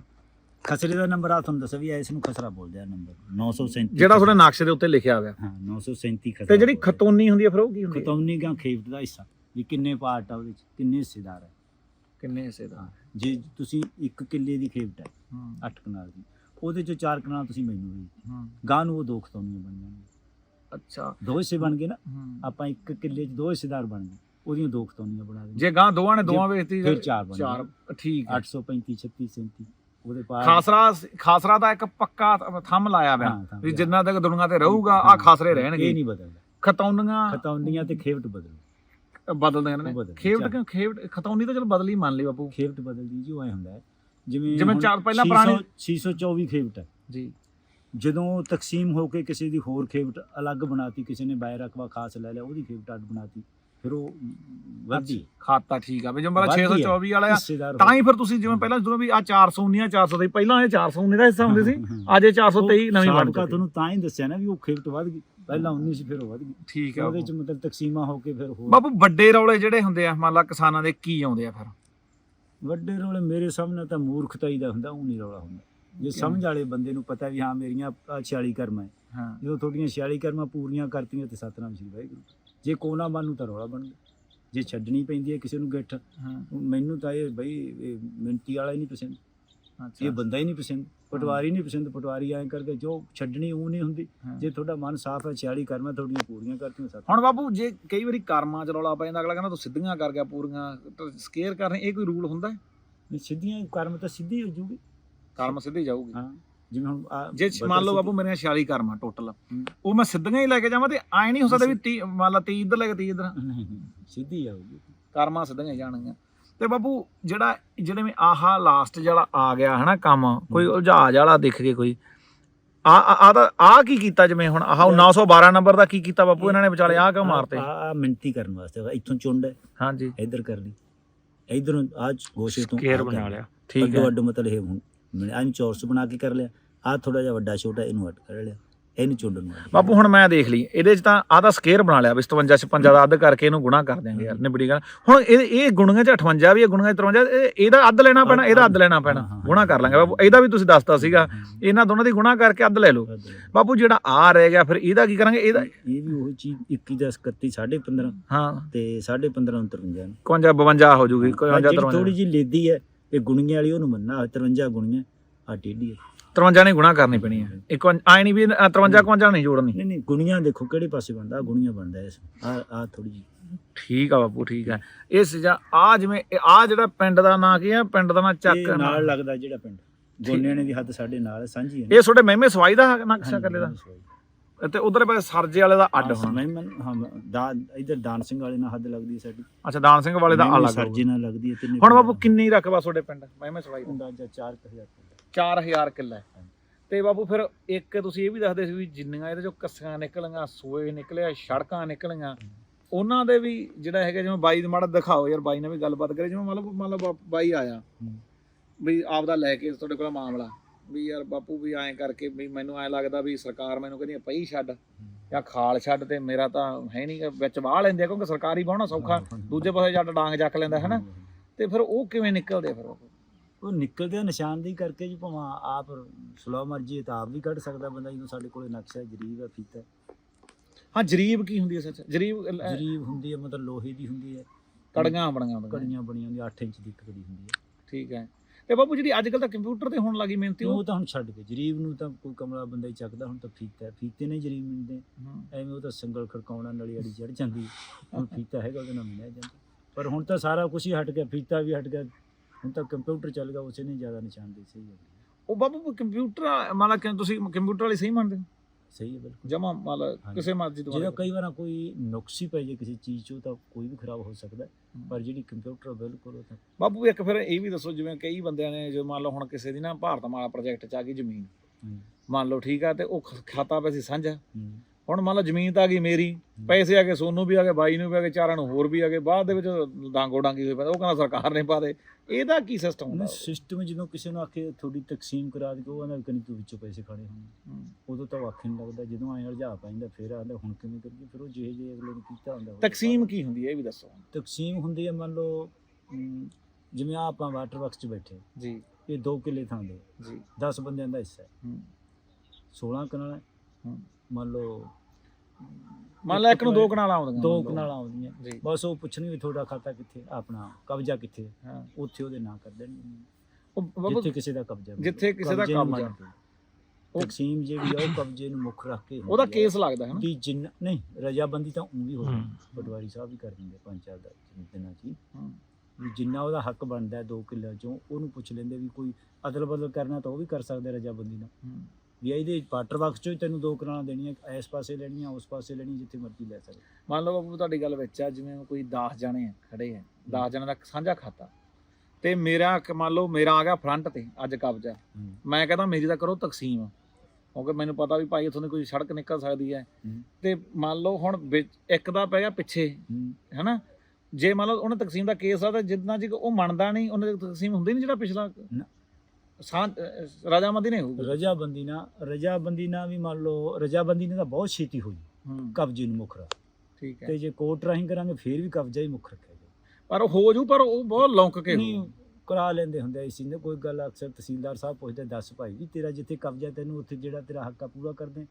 Speaker 2: ਖਸਰੇ ਦਾ ਨੰਬਰ ਆ ਤੁਹਾਨੂੰ ਦੱਸਿਆ ਵੀ ਇਸ ਨੂੰ ਖਸਰਾ ਬੋਲਦੇ ਆ ਨੰਬਰ। 937
Speaker 1: ਜਿਹੜਾ ਤੁਹਾਡੇ ਨਕਸ਼ੇ ਦੇ ਉੱਤੇ ਲਿਖਿਆ ਹੋਇਆ।
Speaker 2: ਹਾਂ 937 ਖਸਰਾ
Speaker 1: ਤੇ ਜਿਹੜੀ
Speaker 2: ਬੋਲਦੇ ਆ।
Speaker 1: ਖਤੌਨੀ ਹੁੰਦੀ ਹੈ ਫਿਰ ਉਹ ਕੀ ਹੁੰਦੀ ਹੈ?
Speaker 2: ਖਤੌਨੀ ਗਾਂ ਖੇਵਟ ਦਾ ਹਿੱਸਾ ਵੀ ਕਿੰਨੇ ਪਾਰਟ ਆ ਉਹਦੇ ਚ ਕਿੰਨੇ ਹਿੱਸੇਦਾਰ ਹੈ।
Speaker 1: ਕਿੰਨੇ ਹਿੱਸੇ ਦਾ
Speaker 2: ਜੇ ਤੁਸੀਂ ਇੱਕ ਕਿੱਲੇ ਦੀ ਖੇਵਟ ਹੈ
Speaker 1: ਹੂੰ।
Speaker 2: 8 ਕਨਾਲ ਦੀ। ਉਹਦੇ ਚ ਚਾਰ ਕਨਾਲ ਤੁਸੀਂ ਮੈਨੂੰ ਵੀ
Speaker 1: ਹੂੰ।
Speaker 2: ਗਾਂ ਨੂੰ ਉਹ ਦੋ ਖਤੌਨੀਆਂ ਬਣ ਜਾਣਗੀਆਂ
Speaker 1: ਅੱਛਾ।
Speaker 2: ਦੋ ਹਿੱਸੇ ਬਣ ਗਏ ਨਾ
Speaker 1: ਹੂੰ।
Speaker 2: ਆਪਾਂ ਇੱਕ ਕਿੱਲੇ 'ਚ ਦੋ ਹਿੱਸੇਦਾਰ ਬਣ ਗਏ ਉਹਦੀਆਂ ਦੋ ਖਤੌਨੀਆਂ ਬਣਾ ਦੇਣੀਆਂ।
Speaker 1: ਜੇ ਗਾਂ ਦੋਵਾਂ ਨੇ ਦੋਵਾਂ ਵੇਚਤੀ
Speaker 2: ਫਿਰ ਚਾਰ ਬਣ
Speaker 1: ਚਾਰ ਠੀਕ ਹੈ।
Speaker 2: 835 36 37 ਉਹਦੇ ਪਾਰ
Speaker 1: ਖਾਸਰਾ ਖਾਸਰਾ ਦਾ ਇੱਕ ਪੱਕਾ ਥੰਮ ਲਾਇਆ
Speaker 2: ਹਾਂ, ਥੰਮ
Speaker 1: ਵੀ
Speaker 2: ਲਾਇਆ।
Speaker 1: ਜਿੰਨਾ ਤੱਕ ਦੁਨੀਆ ਤੇ ਰਹੂਗਾ ਆ ਖਾਸਰੇ
Speaker 2: ਇਹ
Speaker 1: ਰਹਿਣਗੇ।
Speaker 2: ਨਹੀਂ ਬਦਲਦਾ।
Speaker 1: ਖਤੌਨੀਆਂ
Speaker 2: ਖਤੌਨੀਆਂ ਤੇ ਖੇਵਟ ਬਦਲ।
Speaker 1: ਬਦਲਦੇ ਨੇ।
Speaker 2: ਉਹ
Speaker 1: ਖੇਵਟ। ਕਿਉਂ? ਖੇਵਟ ਖਤੌਨੀ ਤਾਂ ਚਲ ਬਦਲ ਮੰਨ ਲਈ ਬਾਪੂ।
Speaker 2: ਖੇਵਟ ਬਦਲਦੀ ਜੀ ਉਹ ਐ ਹੁੰਦਾ ਹੈ ਜਿਵੇਂ
Speaker 1: ਜਿਵੇਂ ਚਾਰ ਪਹਿਲਾਂ
Speaker 2: 600
Speaker 1: ਪੁਰਾਣੀ-
Speaker 2: 624 ਖੇਵਟ ਹੈ।
Speaker 1: ਜੀ।
Speaker 2: ਜਦੋਂ ਤਕਸੀਮ ਹੋ ਕੇ ਕਿਸੇ ਦੀ ਹੋਰ ਖੇਵਟ ਅਲੱਗ ਬਣਾਤੀ ਕਿਸੇ ਨੇ ਬਾਇ ਰਕਬਾ ਖਾਸ ਲੈ ਲਿਆ ਉਹਦੀ ਖੇਵਟ ਅੱਡ ਬਣਾਤੀ ਫਿਰ ਉਹ ਵਧਦੀ ਹੈ।
Speaker 1: ਖਾਤਾ ਠੀਕ ਆ ਵੀ ਜਿਵੇਂ
Speaker 2: ਹੈ।
Speaker 1: 624 ਵਾਲਾ ਆ ਤਾਂ ਹੀ ਫਿਰ ਤੁਸੀਂ ਜਿਵੇਂ ਪਹਿਲਾਂ ਜਦੋਂ ਵੀ ਆ 419 400 ਦੇ ਪਹਿਲਾਂ ਇਹ 419 ਦਾ ਹਿੱਸਾ ਹੁੰਦੇ ਸੀ ਅੱਜ ਇਹ 423 ਨਵੀਂ ਬਣ ਚੁੱਕੀ।
Speaker 2: ਤੁਹਾਨੂੰ ਤਾਂ ਹੀ ਦੱਸਿਆ ਨਾ ਵੀ ਉਹ ਖੇਵਟ ਵੱਧ ਗਈ ਪਹਿਲਾਂ 19 ਸੀ ਫਿਰ ਉਹ ਵੱਧ ਗਈ।
Speaker 1: ਠੀਕ ਆ
Speaker 2: ਉਹਦੇ। ਚ ਮਤਲਬ ਤਕਸੀਮਾਂ ਹੋ ਕੇ ਫਿਰ ਹੋਰ
Speaker 1: ਬਾਪੂ ਵੱਡੇ ਰੌਲੇ ਜਿਹੜੇ ਹੁੰਦੇ ਆ ਮੰਨ ਲਾ ਕਿਸਾਨਾਂ ਦੇ ਕੀ ਆਉਂਦੇ ਆ ਫਿਰ?
Speaker 2: ਵੱਡੇ ਰੋਲੇ ਮੇਰੇ ਸਾਹਮਣੇ ਤਾਂ ਮੂਰਖਤਾਈ ਦਾ ਹੁੰਦਾ ਉਹ ਨਹੀਂ ਰੌਲਾ ਹੁੰਦਾ। ਜੇ ਸਮਝ ਵਾਲੇ ਬੰਦੇ ਨੂੰ ਪਤਾ ਵੀ ਹਾਂ ਮੇਰੀਆਂ ਆਹ 46 ਕਰਮਾਂ ਹੈ
Speaker 1: ਹਾਂ।
Speaker 2: ਜਦੋਂ ਤੁਹਾਡੀਆਂ 46 ਕਰਮਾਂ ਪੂਰੀਆਂ ਕਰਤੀਆਂ ਤੇ ਸਤਨਾਮ ਸ਼੍ਰੀ ਵਾਹਿਗੁਰੂ। ਜੇ ਕੋਨਾ ਮੰਨੂ ਤਾਂ ਰੌਲਾ ਬਣ ਗਿਆ। ਜੇ ਛੱਡਣੀ ਪੈਂਦੀ ਹੈ ਕਿਸੇ ਨੂੰ ਗਿੱਠ
Speaker 1: ਹਾਂ।
Speaker 2: ਮੈਨੂੰ ਤਾਂ ਇਹ ਬਈ ਮਿੰਤੀ ਵਾਲਾ ਹੀ ਨਹੀਂ ਪਸੰਦ। ਇਹ ਬੰਦਾ ਹੀ ਨਹੀਂ ਪਸੰਦ ਪਟਵਾਰੀ ਨਹੀਂ ਪਸੰਦ ਪਟਵਾਰੀ ਐਂ ਕਰਕੇ ਜੋ ਛੱਡਣੀ ਉਹ ਨਹੀਂ ਹੁੰਦੀ। ਜੇ ਤੁਹਾਡਾ ਮਨ ਸਾਫ਼ ਹੈ 46 ਕਰਮਾਂ ਤੁਹਾਡੀਆਂ ਪੂਰੀਆਂ ਕਰਤੀਆਂ ਸਤ।
Speaker 1: ਹੁਣ ਬਾਪੂ ਜੇ ਕਈ ਵਾਰੀ ਕਰਮਾਂ ਚ ਰੌਲਾ ਪੈ ਜਾਂਦਾ ਅਗਲਾ ਕਹਿੰਦਾ ਤੂੰ ਸਿੱਧੀਆਂ ਕਰ ਗਿਆ ਪੂਰੀਆਂ ਸਕੇਅਰ ਕਰਨੇ ਇਹ ਕੋਈ ਰੂਲ ਹੁੰਦਾ?
Speaker 2: ਨਹੀਂ ਸਿੱਧੀਆਂ ਕਰਮ ਤਾਂ ਸਿੱਧੀ ਹੋ ਜੂਗੀ
Speaker 1: ਕਰਮ ਸਿੱਧੀ ਜਾਊਗੀ।
Speaker 2: ਹਾਂ ਜਿਵੇਂ ਹੁਣ
Speaker 1: ਜੇ ਮੰਨ ਲਓ ਬਾਪੂ ਮੇਰੀਆਂ 46 ਕਰਮਾਂ ਟੋਟਲ। ਉਹ ਮੈਂ ਸਿੱਧੀਆਂ ਹੀ ਲੈ ਕੇ ਜਾਵਾਂ ਤੇ ਐ ਨਹੀਂ ਹੋ ਸਕਦਾ ਵੀ 30 ਮੰਨ ਲਾ 30 ਇੱਧਰ ਲੈ ਕੇ 30 ਇੱਧਰ।
Speaker 2: ਨਹੀਂ ਸਿੱਧੀ ਆਊਗੀ
Speaker 1: ਕਰਮਾਂ ਸਿੱਧੀਆਂ ਜਾਣਗੀਆਂ। ਤੇ ਬਾਪੂ ਜਿਹੜਾ ਜਿਹੜੇ ਵੀ ਆਹਾ ਲਾਸਟ ਜਿਹੜਾ ਆ ਗਿਆ ਹਨਾ ਕੰਮ ਕੋਈ ਉਲਝਾਜ ਵਾਲਾ ਦਿਖ ਜੇ ਕੋਈ। ਆ ਆ ਆ ਦਾ ਆ ਕੀ ਕੀਤਾ ਜਿਵੇਂ ਹੁਣ? ਆਹ 912 ਨੰਬਰ ਦਾ ਕੀ ਕੀਤਾ ਬਾਪੂ ਇਹਨਾਂ ਨੇ ਵਿਚਾਲੇ? ਆ ਕਿਉਂ ਮਾਰਤੇ?
Speaker 2: ਆ ਮਿੰਤੀ ਕਰਨ ਵਾਸਤੇ ਇੱਥੋਂ ਚੁੰਡ ਹੈ।
Speaker 1: ਹਾਂਜੀ।
Speaker 2: ਇੱਧਰ ਕਰ ਲਈ। ਇਧਰੋਂ ਅੱਜ ਗੋਸ਼ੇ ਤੋਂ ਕਰ
Speaker 1: ਬਣਾ
Speaker 2: ਲਿਆ।
Speaker 1: ਠੀਕ
Speaker 2: ਅੱਡੋ
Speaker 1: ਹੈ।
Speaker 2: ਅੱਡ ਮਤਲਬ ਇਹ ਹੁਣ ਮੈਂ ਚੌਰਸ ਬਣਾ ਕੇ ਕਰ ਲਿਆ। ਆ ਥੋੜਾ ਜਿਹਾ ਵੱਡਾ ਛੋਟਾ ਇਹਨੂੰ ਅੱਡ ਕਰ ਲਿਆ। ਇਹਨੂੰ ਚੁੰਡ ਨੂੰ ਅੱਡ
Speaker 1: ਬਾਪੂ ਹੁਣ ਮੈਂ ਦੇਖ ਲਈ। ਇਹਦੇ ਚ ਤਾਂ ਆ ਤਾਂ ਸਕੇਅਰ ਬਣਾ ਲਿਆ ਵੀ 57 56 ਦਾ ਅੱਧ ਕਰਕੇ ਇਹਨੂੰ ਗੁਣਾ ਕਰ ਦਿਆਂਗੇ ਯਾਰ ਨਿਬੜੀ ਗੱਲ। ਹੁਣ ਇਹ ਇਹ ਗੁਣੀਆਂ ਚ 58 ਵੀ ਹੈ ਗੁਣੀਆਂ ਚ 53 ਇਹ- ਇਹਦਾ ਅੱਧ ਲੈਣਾ ਪੈਣਾ ਇਹਦਾ ਅੱਧ ਲੈਣਾ ਪੈਣਾ। ਗੁਣਾ ਕਰ ਲਾਂਗੇ। ਬਾਪੂ ਇਹਦਾ ਵੀ ਤੁਸੀਂ ਦੱਸਤਾ ਸੀਗਾ ਇਹਨਾਂ ਦੋਨਾਂ ਦੀ ਗੁਣਾ ਕਰਕੇ ਅੱਧ ਲੈ ਲਓ। ਬਾਪੂ ਜਿਹੜਾ ਆ ਰਹਿ ਗਿਆ ਫਿਰ ਇਹਦਾ ਕੀ ਕਰਾਂਗੇ? ਇਹਦਾ
Speaker 2: ਇਹ ਵੀ ਉਹ ਚੀਜ਼ 21 ਦਾ 31 15.5
Speaker 1: ਹਾਂ।
Speaker 2: ਤੇ 15.5 53 ਨੂੰ
Speaker 1: 51 52 ਹੋ ਜੂਗੀ 51
Speaker 2: ਜਿਹੜੀ
Speaker 1: 53
Speaker 2: ਥੋੜੀ ਜੀ ਲੇਦੀ ਹੈ ਇਹ ਗੁਣੀਆਂ ਵਾਲੀ ਉਹਨੂੰ ਮੰਨਣਾ 53 ਗੁਣੀਆਂ ਆ ਟੇਢੀ ਹੈ।
Speaker 1: 53 ਨੇ ਗੁਣਾ ਕਰਨੀ ਪੈਣੀ ਹੈ ਇੱਕ ਆਏ ਨਹੀਂ ਵੀ 53 51 ਨਹੀਂ। ਜੋੜਨੀ।
Speaker 2: ਨਹੀਂ ਨਹੀਂ ਗੁਣੀਆਂ ਦੇਖੋ ਕਿਹੜੇ ਪਾਸੇ ਆਹ ਗੁਣੀਆਂ ਬਣਦਾ ਇਸ। ਆ ਆ ਥੋੜੀ ਜੀ
Speaker 1: ਠੀਕ ਆ ਬਾਪੂ ਠੀਕ ਆ। ਇਸ ਜਾਂ ਆ ਜਿਵੇਂ ਆ ਜਿਹੜਾ ਪਿੰਡ ਦਾ ਨਾਂ ਕੀ ਆ? ਪਿੰਡ ਦਾ ਨਾਂ ਚੱਕ
Speaker 2: ਇਹ ਨਾਲ ਲੱਗਦਾ ਜਿਹੜਾ ਪਿੰਡ। ਗੋਨਿਆਣੇ ਦੀ ਹੱਦ ਸਾਡੇ ਨਾਲ ਹੈ, ਸਾਂਝੀ ਹੈ ਨਾ।
Speaker 1: ਇਹ ਤੁਹਾਡੇ ਮਹਿਮੇ ਸਵਾਈ ਦਾ ਨਕਸ਼ਾ
Speaker 2: ਹਾਂਜੀ,
Speaker 1: ਕੱਲੇ ਦਾ। ਤੇ ਉਧਰ ਪਾਸੇ ਸਰਜੇ ਵਾਲੇ ਦਾ ਅੱਡ
Speaker 2: ਹਾਂ,
Speaker 1: ਹੋਣਾ।
Speaker 2: ਮੈਂ ਹਾਂ ਦਾ ਇਧਰ ਦਾਨ ਸਿੰਘ ਵਾਲੇ ਨਾਲ ਹੱਦ ਲੱਗਦੀ ਹੈ ਸਾਡੀ।
Speaker 1: ਅੱਛਾ ਦਾਨ ਸਿੰਘ ਵਾਲੇ ਦਾ ਅਲੱਗ
Speaker 2: ਸਰਜੀ ਨਾਲ ਲੱਗਦੀ ਹੈ ਤਿੰਨੇ
Speaker 1: ਹੁਣ ਬਾਪੂ ਕਿੰਨੀ ਰਕਬਾ ਤੁਹਾਡੇ ਪਿੰਡ? ਮਹਿਮੇ ਸਵਾਈ ਦਾ।
Speaker 2: ਅੰਦਾਜ਼ਾ 4000
Speaker 1: 4000 ਕਿੱਲਾ ਹੈ। ਤੇ ਬਾਪੂ ਫਿਰ ਇੱਕ ਤੁਸੀਂ ਇਹ ਵੀ ਦੱਸਦੇ ਸੀ ਵੀ ਜਿੰਨੀਆਂ ਇਹਦੇ ਚੋਂ ਕੱਸੀਆਂ ਨਿਕਲੀਆਂ ਸੋਏ ਨਿਕਲਿਆ ਸੜਕਾਂ ਨਿਕਲੀਆਂ ਉਹਨਾਂ ਦੇ ਵੀ ਜਿਹੜਾ ਹੈਗਾ ਜਿਵੇਂ ਬਾਈ ਦੇ ਮਾੜਾ ਦਿਖਾਓ ਯਾਰ ਬਾਈ ਨੇ ਵੀ ਗੱਲਬਾਤ ਕਰੀ ਜਿਵੇਂ ਮੰਨ ਲਓ ਮੰਨ ਲਓ ਬਾ- ਬਾਈ ਆਇਆ। ਵੀ ਆਪਦਾ ਲੈ ਕੇ ਤੁਹਾਡੇ ਕੋਲ ਮਾਮਲਾ। ਵੀ ਯਾਰ ਬਾਪੂ ਵੀ ਐਂ ਕਰਕੇ ਵੀ ਮੈਨੂੰ ਐਂ ਲੱਗਦਾ ਵੀ ਸਰਕਾਰ ਮੈਨੂੰ ਕਹਿੰਦੀ ਆ, ਪਈ ਛੱਡ। ਜਾਂ ਖਾਲ ਛੱਡ ਤੇ ਮੇਰਾ ਤਾਂ ਹੈ ਨਹੀਂ ਵਿੱਚ ਵਾਹ ਲੈਂਦੇ ਆ ਕਿਉਂਕਿ ਸਰਕਾਰੀ ਬਾਹਣਾ ਸੌਖਾ ਦੂਜੇ ਪਾਸੇ ਜੱਟ ਡਾਂਗ ਚੱਕ ਲੈਂਦਾ ਹੈ ਨਾ। ਤੇ ਫਿਰ ਉਹ ਕਿਵੇਂ ਨਿਕਲਦੇ ਆ ਫਿਰ ਉਹ?
Speaker 2: ਉਹ ਨਿਕਲਦੇ ਆ ਨਿਸ਼ਾਨਦੇਹੀ ਕਰਕੇ ਜੀ ਭਾਵੇਂ ਆਪ ਸਲੋ ਮਰਜ਼ੀ ਹੈ ਤਾਂ ਆਪ ਵੀ ਕੱਢ ਸਕਦਾ ਬੰਦਾ ਜਦੋਂ ਸਾਡੇ ਕੋਲੇ ਨਕਸ਼ਾ ਜਰੀਬ ਹੈ ਫੀਤਾ
Speaker 1: ਹਾਂ। ਜਰੀਬ ਕੀ ਹੁੰਦੀ ਹੈ ਸੱਚ? ਜਰੀਬ ਅਹ,
Speaker 2: ਜਰੀਬ ਹੁੰਦੀ ਹੈ ਮਤਲਬ ਲੋਹੇ ਦੀ ਹੁੰਦੀ ਹੈ।
Speaker 1: ਕੜੀਆਂ ਬਣੀਆਂ ਹੁੰਦੀਆਂ।
Speaker 2: ਕੜੀਆਂ ਬਣੀਆਂ ਹੁੰਦੀਆਂ 8 ਇੰਚ ਦੀ ਕੜੀ ਹੁੰਦੀ ਹੈ।
Speaker 1: ਠੀਕ ਹੈ। ਤੇ ਬਾਪੂ ਜਿਹੜੀ ਅੱਜ ਕੱਲ ਤਾਂ ਕੰਪਿਊਟਰ ਤੇ ਹੋਣ ਲੱਗੀ ਮਿਹਨਤੀ
Speaker 2: ਤੇ
Speaker 1: ਉਹ
Speaker 2: ਉਹ ਤਾਂ ਹੁਣ ਛੱਡ ਗਏ। ਜਰੀਬ ਨੂੰ ਤਾਂ ਕੋਈ ਕਮਲਾ ਬੰਦਾ ਹੀ ਚੱਕਦਾ ਹੁਣ ਤਾਂ ਫੀਤਾ ਹੈ। ਫੀਤੇ ਨੇ ਜਰੀਬ ਮਿਲਦੇ।
Speaker 1: ਹਮ,
Speaker 2: ਐਵੇਂ ਉਹ ਤਾਂ ਸੰਗਲ ਖੜਕਾਉਣਾ ਨਲੀ ਅੜੀ ਚੜ ਜਾਂਦੀ। ਹੁਣ ਫੀਤਾ ਹੈਗਾ ਉਹਦੇ ਨਾਲ ਮਿਲਿਆ ਜਾਂਦਾ। ਪਰ ਹੁਣ ਤਾਂ ਸਾਰਾ ਕੁਝ ਹੀ ਹਟ ਗਿਆ ਫੀਤਾ ਵੀ ਹਟ ਗਿਆ। ਹੁਣ ਤਾਂ ਕੰਪਿਊਟਰ ਚੱਲ ਗਿਆ ਉਸੇ ਨੇ ਜ਼ਿਆਦਾ ਨਿਸ਼ਾਨ ਦੇ ਸਹੀ ਹੈ
Speaker 1: ਉਹ ਬਾਪੂ ਕੰਪਿਊਟਰ ਮਾਲਾ ਕਿ ਤੁਸੀਂ ਕੰਪਿਊਟਰ ਵਾਲੀ ਸਹੀ ਮੰਨਦੇ ਹੋ?
Speaker 2: ਸਹੀ ਹੈ ਬਿਲਕੁਲ।
Speaker 1: ਜਮਾ ਮਾਲਾ
Speaker 2: ਹਾਂਜੀ।
Speaker 1: ਕਿਸੇ ਮਰਜ਼ੀ ਤੋਂ
Speaker 2: ਜਦੋਂ ਕਈ ਵਾਰ ਕੋਈ ਨੁਕਸ ਪੈ ਜੇ ਕਿਸੇ ਚੀਜ਼ 'ਚੋਂ ਤਾਂ ਕੋਈ ਵੀ ਖਰਾਬ ਹੋ ਸਕਦਾ। ਹੈ। ਪਰ ਜਿਹੜੀ ਕੰਪਿਊਟਰ ਆ, ਬਿਲਕੁਲ ਉਹ ਤਾਂ
Speaker 1: ਬਾਪੂ ਇੱਕ ਫਿਰ ਇਹ ਵੀ ਦੱਸੋ ਜਿਵੇਂ ਕਈ ਬੰਦਿਆਂ ਨੇ ਜੋ ਮੰਨ ਲਓ ਹੁਣ ਕਿਸੇ ਦੀ ਨਾ ਭਾਰਤ ਮਾਲਾ ਪ੍ਰੋਜੈਕਟ ਚ ਆ ਗਈ ਜ਼ਮੀਨ। ਮੰਨ ਲਓ ਠੀਕ ਆ ਤੇ ਉਹ ਖ- ਖਾਤਾ ਪੈ ਸੀ ਸਾਂਝਾ ਹੁਣ ਮੰਨ ਲਓ ਜ਼ਮੀਨ ਤਾਂ ਆ ਗਈ ਮੇਰੀ ਪੈਸੇ ਆ ਗਏ ਸੋਨੂੰ ਵੀ ਆ ਗਏ ਬਾਈ ਨੂੰ ਵੀ ਆ ਗਏ ਚਾਰਾਂ ਨੂੰ ਹੋਰ ਵੀ ਆ ਗਏ ਬਾਅਦ ਦੇ ਵਿੱਚ ਡਾਂਗੋ ਡਾਂਗੀ ਹੋਈ ਪੈਂਦਾ ਉਹ ਕਹਿੰਦਾ ਸਰਕਾਰ ਨੇ ਪਾ ਦੇ। ਇਹਦਾ ਕੀ ਸਿਸਟਮ ਹੁੰਦਾ?
Speaker 2: ਸਿਸਟਮ ਜਦੋਂ ਕਿਸੇ ਨੂੰ ਆਖੇ ਥੋੜੀ ਤਕਸੀਮ ਕਰਾ ਦੇ ਉਹ ਕਹਿੰਦਾ ਕਹਿੰਦੀ ਤੂੰ ਵਿੱਚੋਂ ਪੈਸੇ ਖਾਣੇ ਹੋਣ। ਉਦੋਂ ਤਾਂ ਆਖੇ ਨਹੀਂ ਲੱਗਦਾ ਜਦੋਂ ਐਂ ਹਰਜਾ ਪੈਂਦਾ ਫਿਰ ਆਂਦਾ ਹੁਣ ਕਿਵੇਂ ਕਰੀਏ? ਫਿਰ ਉਹ ਜਿਹੇ ਜਿਹੇ ਅਗਲੇ ਨੇ ਕੀਤਾ ਹੁੰਦਾ।
Speaker 1: ਤਕਸੀਮ ਕੀ ਹੁੰਦੀ ਹੈ ਇਹ ਵੀ ਦੱਸੋ।
Speaker 2: ਤਕਸੀਮ ਹੁੰਦੀ ਹੈ ਮੰਨ ਲਓ ਜਿਵੇਂ ਆਪਾਂ ਵਾਟਰ ਬਾਕਸ 'ਚ ਬੈਠੇ
Speaker 1: ਜੀ।
Speaker 2: ਇਹ 2 ਕਿੱਲੇ ਥਾਂ ਦੇ।
Speaker 1: ਜੀ।
Speaker 2: 10 ਬੰਦਿਆਂ ਦਾ ਹਿੱਸਾ ਹੈ।
Speaker 1: ਹਮ।
Speaker 2: 16 ਕਨਾਲ
Speaker 1: ਹਮ।
Speaker 2: ਮੰਨ ਲਓ
Speaker 1: ਮੰਨ ਲਾ ਇੱਕ ਨੂੰ ਦੋ ਕਨਾਲਾਂ ਆਉਂਦੀਆਂ
Speaker 2: ਦੋ
Speaker 1: ਲਓ।
Speaker 2: ਕਨਾਲਾਂ ਆਉਂਦੀਆਂ
Speaker 1: ਜੀ
Speaker 2: ਬਸ ਉਹ ਪੁੱਛਣੀ ਵੀ ਤੁਹਾਡਾ ਖਾਤਾ ਕਿੱਥੇ ਆਪਣਾ ਕਬਜ਼ਾ ਕਿੱਥੇ
Speaker 1: ਹਾਂ
Speaker 2: ਉੱਥੇ ਉਹਦੇ ਨਾਂ ਕਰ ਦੇਣੀ
Speaker 1: ਉਹ ਬਾਬੂ
Speaker 2: ਜਿੱਥੇ ਕਿਸੇ ਦਾ ਕਬਜ਼ਾ।
Speaker 1: ਜਿੱਥੇ ਕਿਸੇ ਦਾ
Speaker 2: ਕਬਜ਼ੇ ਕੇ। ਤਕਸੀਮ ਜਿਹੜੀ ਆ ਉਹ ਕਬਜ਼ੇ ਨੂੰ ਮੁੱਖ ਰੱਖ ਕੇ
Speaker 1: ਉਹਦਾ। ਕੇਸ ਲੱਗਦਾ ਹੈ ਨਾ
Speaker 2: ਵੀ ਜਿੰਨਾ ਨਹੀਂ ਰਜਾਬੰਦੀ ਤਾਂ ਉਹ ਵੀ ਹੋ ਪਟਵਾਰੀ ਸਾਹਿਬ ਵੀ ਕਰ ਦਿੰਦੇ ਪੰਚਾਇਤ ਦਾ ਦਿਨਾਂ। ਵੀ ਜਿੰਨਾ ਉਹਦਾ ਹੱਕ ਬਣਦਾ ਹੈ 2 ਕਿੱਲਿਆਂ ਚੋਂ ਉਹਨੂੰ ਪੁੱਛ ਲੈਂਦੇ ਵੀ ਕੋਈ ਅਦਲ ਬਦਲ ਕਰਨਾ ਤਾਂ ਉਹ ਵੀ ਕਰ ਸਕਦਾ ਰਜਾਬੰਦੀ ਨਾਲ। ਵੀ ਇਹਦੇ ਵਾਟਰ ਬਾਕਸ ਚੋਂ ਹੀ ਤੈਨੂੰ ਦੋ ਕਨਾਲਾਂ ਦੇਣੀਆਂ ਇਸ ਪਾਸੇ ਲੈਣੀਆਂ ਉਸ ਪਾਸੇ ਲੈਣੀ ਜਿੱਥੇ ਮਰਜ਼ੀ ਲੈ ਸਕਦਾ।
Speaker 1: ਮੰਨ ਲਓ ਬਾਬੂ ਤੁਹਾਡੀ ਗੱਲ ਵਿੱਚ ਆ ਜਿਵੇਂ ਕੋਈ 10 ਜਣੇ ਆ ਖੜੇ ਆ 10 ਜਣਾਂ ਦਾ ਸਾਂਝਾ ਖਾਤਾ। ਤੇ ਮੇਰਾ ਮੰਨ ਲਓ ਮੇਰਾ ਆ ਗਿਆ ਫਰੰਟ ਤੇ ਅੱਜ ਕਬਜ਼ਾ। ਮੈਂ ਕਹਿੰਦਾ ਮੇਰੀ ਤਾਂ ਕਰੋ ਤਕਸੀਮ। ਕਿਉਂਕਿ ਮੈਨੂੰ ਪਤਾ ਵੀ ਭਾਈ ਇੱਥੋਂ ਦੀ ਕੋਈ ਸੜਕ ਨਿਕਲ ਸਕਦੀ ਹੈ। ਤੇ ਮੰਨ ਲਓ ਹੁਣ ਇੱਕ ਦਾ ਪੈ ਗਿਆ ਪਿੱਛੇ। ਹੈਨਾ? ਜੇ ਮੰਨ ਲਓ ਉਹਨੇ ਤਕਸੀਮ ਦਾ ਕੇਸ ਆ ਤਾਂ ਜਿੰਨਾ ਚਿਰ ਉਹ ਮੰਨਦਾ ਨਹੀਂ ਉਹਨੇ ਦੀ ਤਕਸੀਮ ਹੁੰਦੀ ਨਹੀਂ ਜਿਹੜਾ ਪਿਛਲਾ
Speaker 2: ਨਾ।
Speaker 1: ਰਾਜਾਮੰਦੀ ਨਹੀਂ ਹੋਊਗੀ।
Speaker 2: ਰਜਾਬੰਦੀ ਨਾਲ ਰਜਾਬੰਦੀ ਨਾਲ ਵੀ ਮੰਨ ਲਓ ਰਜਾਬੰਦੀ ਨੇ ਤਾਂ ਬਹੁਤ ਛੇਤੀ ਹੋਈ ਕਬਜ਼ੇ ਨੂੰ ਮੁੱਖ ਰੱਖ
Speaker 1: ਠੀਕ ਹੈ।
Speaker 2: ਤੇ ਜੇ ਕੋਰਟ ਰਾਹੀਂ ਕਰਾਂਗੇ ਫੇਰ ਵੀ ਕਬਜ਼ਾ ਹੀ ਮੁੱਖ ਰੱਖਿਆ ਜਾਊ।
Speaker 1: ਪਰ ਉਹ ਹੋ ਜੂ ਪਰ ਉਹ ਬਹੁਤ ਲੌਂਕ ਕੇ
Speaker 2: ਨਹੀਂ। ਕਰਾ ਲੈਂਦੇ ਹੁੰਦੇ ਇਸ ਨੇ। ਕੋਈ ਗੱਲ ਅਕਸਰ ਤਹਿਸੀਲਦਾਰ ਸਾਹਿਬ ਪੁੱਛਦੇ ਦੱਸ ਭਾਈ ਵੀ ਤੇਰਾ ਜਿੱਥੇ ਕਬਜ਼ਾ ਤੈਨੂੰ ਉੱਥੇ ਜਿਹੜਾ ਤੇਰਾ ਹੱਕ ਆ ਪੂਰਾ ਕਰਦੇ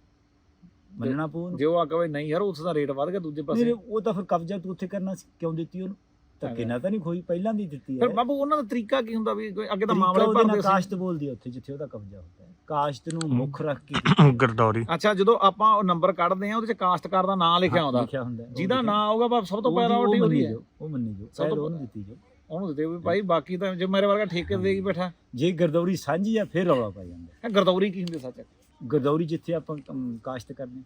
Speaker 2: ਮੰਨਣਾ ਪਊ।
Speaker 1: ਜੇ ਉਹ ਆ ਕਵੇ ਨਹੀਂ ਯਾਰ ਉਸ ਦਾ ਰੇਟ ਵੱਧ ਗਿਆ ਦੂਜੇ ਪਾਸੇ।
Speaker 2: ਨਹੀਂ ਉਹ ਤਾਂ ਫਿਰ ਕਬਜ਼ਾ ਤੂੰ ਉੱਥੇ ਕਰਨਾ ਸੀ ਕਿਉਂ ਦਿੱਤੀ ਉਹਨੂੰ? ਧੱਕੇ ਨਾਲ ਤਾਂ ਨਹੀਂ ਖੋਈ ਪਹਿਲਾਂ ਦੀ ਦਿੱਤੀ
Speaker 1: ਫਿਰ
Speaker 2: ਹੈ।
Speaker 1: ਬਾਬੂ ਉਹਨਾਂ ਦਾ ਤਰੀਕਾ ਕੀ ਹੁੰਦਾ ਵੀ ਕੋਈ ਅੱਗੇ ਤਾਂ ਮਾਮਲੇ ਭਰਦੇ
Speaker 2: ਕਾਸ਼ਤ ਬੋਲਦੀ ਹੈ ਉੱਥੇ ਜਿੱਥੇ ਉਹਦਾ ਕਬਜ਼ਾ ਹੁੰਦਾ ਹੈ। ਕਾਸ਼ਤ ਨੂੰ ਮੁੱਖ ਰੱਖ ਕੇ
Speaker 3: ਗਰਦੌਰੀ।
Speaker 1: ਅੱਛਾ ਜਦੋਂ ਆਪਾਂ ਉਹ ਨੰਬਰ ਕੱਢਦੇ ਆ ਉਹਦੇ ਚ ਕਾਸਟਕਾਰ ਦਾ ਨਾਮ ਲਿਖਿਆ ਆਉਂਦਾ ਜਿਹਦਾ ਨਾਮ ਆਊਗਾ ਬਸ ਸਭ ਤੋਂ ਪ੍ਰਾਇੋਰਟੀ
Speaker 2: ਉਹ
Speaker 1: ਉਹਦੀ ਹੈ।
Speaker 2: ਉਹ ਮੰਨੀ ਜੋ
Speaker 1: ਸਭ ਤੋਂ
Speaker 2: ਦਿੱਤੀ ਜੋ
Speaker 1: ਉਹਨੂੰ ਦਿੱਤੇ ਵੀ ਭਾਈ ਬਾਕੀ ਤਾਂ ਜੇ ਮੇਰੇ ਵਰਗਾ ਠੇਕੇ ਦੇ ਕੇ ਬੈਠਾ।
Speaker 2: ਜੇ ਗਰਦੌਰੀ ਸਾਂਝੀ ਆ ਫਿਰ ਰੌਲਾ ਪੈ ਜਾਂਦਾ।
Speaker 1: ਇਹ ਗਰਦੌਰੀ ਕੀ ਹੁੰਦੀ ਸੱਚ?
Speaker 2: ਗਰਦੌਰੀ ਜਿੱਥੇ ਆਪਾਂ ਕਾਸ਼ਤ ਕਰਦੇ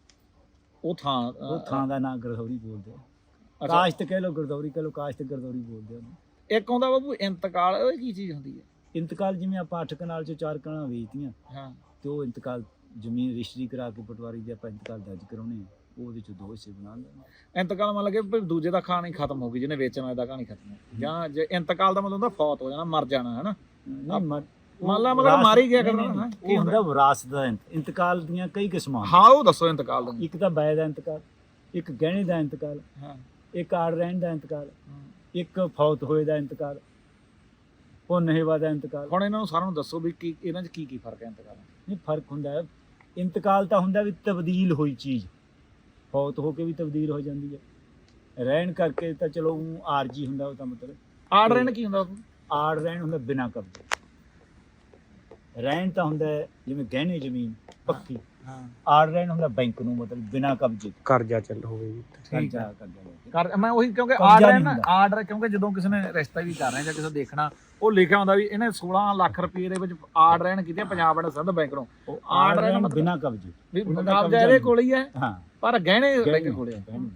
Speaker 1: ਉਹ ਥਾਂ
Speaker 2: ਉਹ ਥਾਂ ਦਾ ਨਾਂ ਗਰਦੌਰੀ ਬੋਲਦੇ ਆ। ਕਾਸ਼ਤ ਕਹਿ ਲਓ ਗਰਦੌਰੀ ਕਹਿ ਲਓ ਕਾਸ਼ਤ ਗਰਦੌਰੀ ਬੋਲਦੇ ਆ ਉਹਨੂੰ।
Speaker 1: ਇੱਕ ਆਉਂਦਾ ਬਾਬੂ ਇੰਤਕਾਲ ਉਹ ਕੀ ਚੀਜ਼ ਹੁੰਦੀ ਹੈ?
Speaker 2: ਇੰਤਕਾਲ ਜਿਵੇਂ ਆਪਾਂ ਅੱਠ ਕਨਾਲ ਚੋਂ ਚਾਰ ਕਨਾਲਾਂ ਵੇਚਤੀਆਂ
Speaker 1: ਹਾਂ।
Speaker 2: ਤੇ ਉਹ ਇੰਤਕਾਲ ਜ਼ਮੀਨ ਰਜਿਸਟਰੀ ਕਰਾ ਕੇ ਪਟਵਾਰੀ ਦੇ ਆਪਾਂ ਇੰਤਕਾਲ ਦਰਜ ਕਰਾਉਣੇ ਆ ਉਹ ਉਹਦੇ ਚ ਦੋ ਹਿੱਸੇ ਬਣਾ ਦਿੰਦੇ
Speaker 1: ਇੰਤਕਾਲ ਮੰਨ ਲਗੇ ਫਿਰ ਦੂਜੇ ਦਾ ਕਹਾਣੀ ਖਤਮ ਹੋ ਗਈ ਜਿਹਨੇ ਵੇਚਣਾ ਇਹਦਾ ਕਹਾਣੀ ਖਤਮ ਹੋ ਗਈ ਜਾਂ ਜੇ ਇੰਤਕਾਲ ਦਾ ਮਤਲਬ ਹੁੰਦਾ ਫੌਤ ਹੋ ਜਾਣਾ ਮਰ ਜਾਣਾ ਹੈ ਨਾ
Speaker 2: ਨਹੀਂ ਮਰ
Speaker 1: ਮੰਨ ਲਾ ਮਗਰ ਮਾਰ ਹੀ ਗਿਆ
Speaker 2: ਨਹੀਂ,
Speaker 1: ਕਰਨਾ,
Speaker 2: ਨਹੀਂ,
Speaker 1: ਹੈਂ? ਕੀ
Speaker 2: ਉਹ
Speaker 1: ਹੁੰਦਾ?
Speaker 2: ਹੁੰਦਾ? ਵਿਰਾਸਤ ਦਾ ਇੰਤ- ਇੰਤਕਾਲ ਦੀਆਂ ਕਈ ਕਿਸਮਾਂ
Speaker 1: ਹਾਂ ਉਹ ਦੱਸੋ ਇੰਤਕਾਲ ਦਾ।
Speaker 2: ਇੱਕ ਤਾਂ ਬੈ ਦਾ ਇੰਤਕਾਲ ਇੱਕ ਗਹਿਣੇ ਦਾ ਇੰਤਕਾਲ
Speaker 1: ਹਾਂ।
Speaker 2: ਇੱਕ ਆੜ ਰਹਿਣ ਦਾ ਇੰਤਕਾਲ ਇੱਕ ਫੌਤ ਹੋਏ ਦਾ ਇੰਤਕਾਲ ਪੁੰਨ ਹੇਵਾ ਦਾ ਇੰਤਕਾਲ
Speaker 1: ਹੁਣ ਇਹਨਾਂ ਨੂੰ ਸਾਰਿਆਂ ਨੂੰ ਦੱਸੋ ਵੀ ਕੀ ਇਹਨਾਂ 'ਚ ਕੀ ਕੀ ਫ਼ਰਕ ਹੈ ਇੰਤਕਾਲ
Speaker 2: ਨਹੀਂ ਫ਼ਰਕ ਹੁੰਦਾ ਹੈ। ਇੰਤਕਾਲ ਤਾਂ ਹੁੰਦਾ ਵੀ ਤਬਦੀਲ ਹੋਈ ਚੀਜ਼। ਫੌਤ ਹੋ ਕੇ ਵੀ ਤਬਦੀਲ ਹੋ ਜਾਂਦੀ ਹੈ। ਰਹਿਣ ਕਰਕੇ ਤਾਂ ਚਲੋ ਊਂ ਆਰਜੀ ਹੁੰਦਾ ਉਹ ਤਾਂ ਮਤਲਬ।
Speaker 1: ਆੜ ਰਹਿਣ ਕੀ ਹੁੰਦਾ?
Speaker 2: ਆੜ ਰਹਿਣ ਹੁੰਦਾ ਬਿਨਾਂ ਕਬਜ਼ੇ। ਰਹਿਣ ਤਾਂ ਹੁੰਦਾ ਜਿਵੇਂ ਗਹਿਣੇ ਜ਼ਮੀਨ ਪੱਕੀ
Speaker 1: ਹਾਂ।
Speaker 2: ਰਹਿਣ ਹੁੰਦਾ ਬੈਂਕ ਨੂੰ ਮਤਲਬ ਬਿਨਾਂ ਕਬਜ਼ੇ
Speaker 3: ਕਰਜ਼ਾ ਚੱਲ ਹੋਵੇ ਜੀ।
Speaker 1: ਠੀਕ ਹੈ। ਕਰ ਮੈਂ ਉਹੀ ਕਿਉਂਕਿ ਆਰਡਰ ਹੈ ਨਾ। ਆਰਡਰ ਕਿਉਂਕਿ ਜਦੋਂ ਕਿਸੇ ਨੇ ਰਿਸ਼ਤਾ ਵੀ ਕਰ ਰਹੇ ਜਾਂ ਕਿਸੇ ਦੇਖਣਾ ਉਹ ਲਿਖਿਆ ਹੁੰਦਾ ਵੀ ਇਹਨੇ 16 ਲੱਖ ਰੁਪਏ ਦੇ ਵਿੱਚ ਆਰਡਰ ਰਹਿਣ ਕੀਤੇ ਪੰਜਾਬ ਐਂਡ ਸਿੰਧ ਬੈਂਕ ਨੂੰ।
Speaker 2: ਉਹ
Speaker 1: ਰਹਿਣ ਮਤਲਬ-
Speaker 2: ਬਿਨਾਂ ਕਬਜ਼ੇ
Speaker 1: ਵੀ ਕਬਜ਼ਾ ਇਹਦੇ। ਕੋਲ ਹੀ ਹੈ
Speaker 2: ਹਾਂ।
Speaker 1: ਪਰ ਗਹਿਣੇ ਬੈਂਕ ਕੋਲੇ ਆ
Speaker 2: ਗਹਿਣੇ।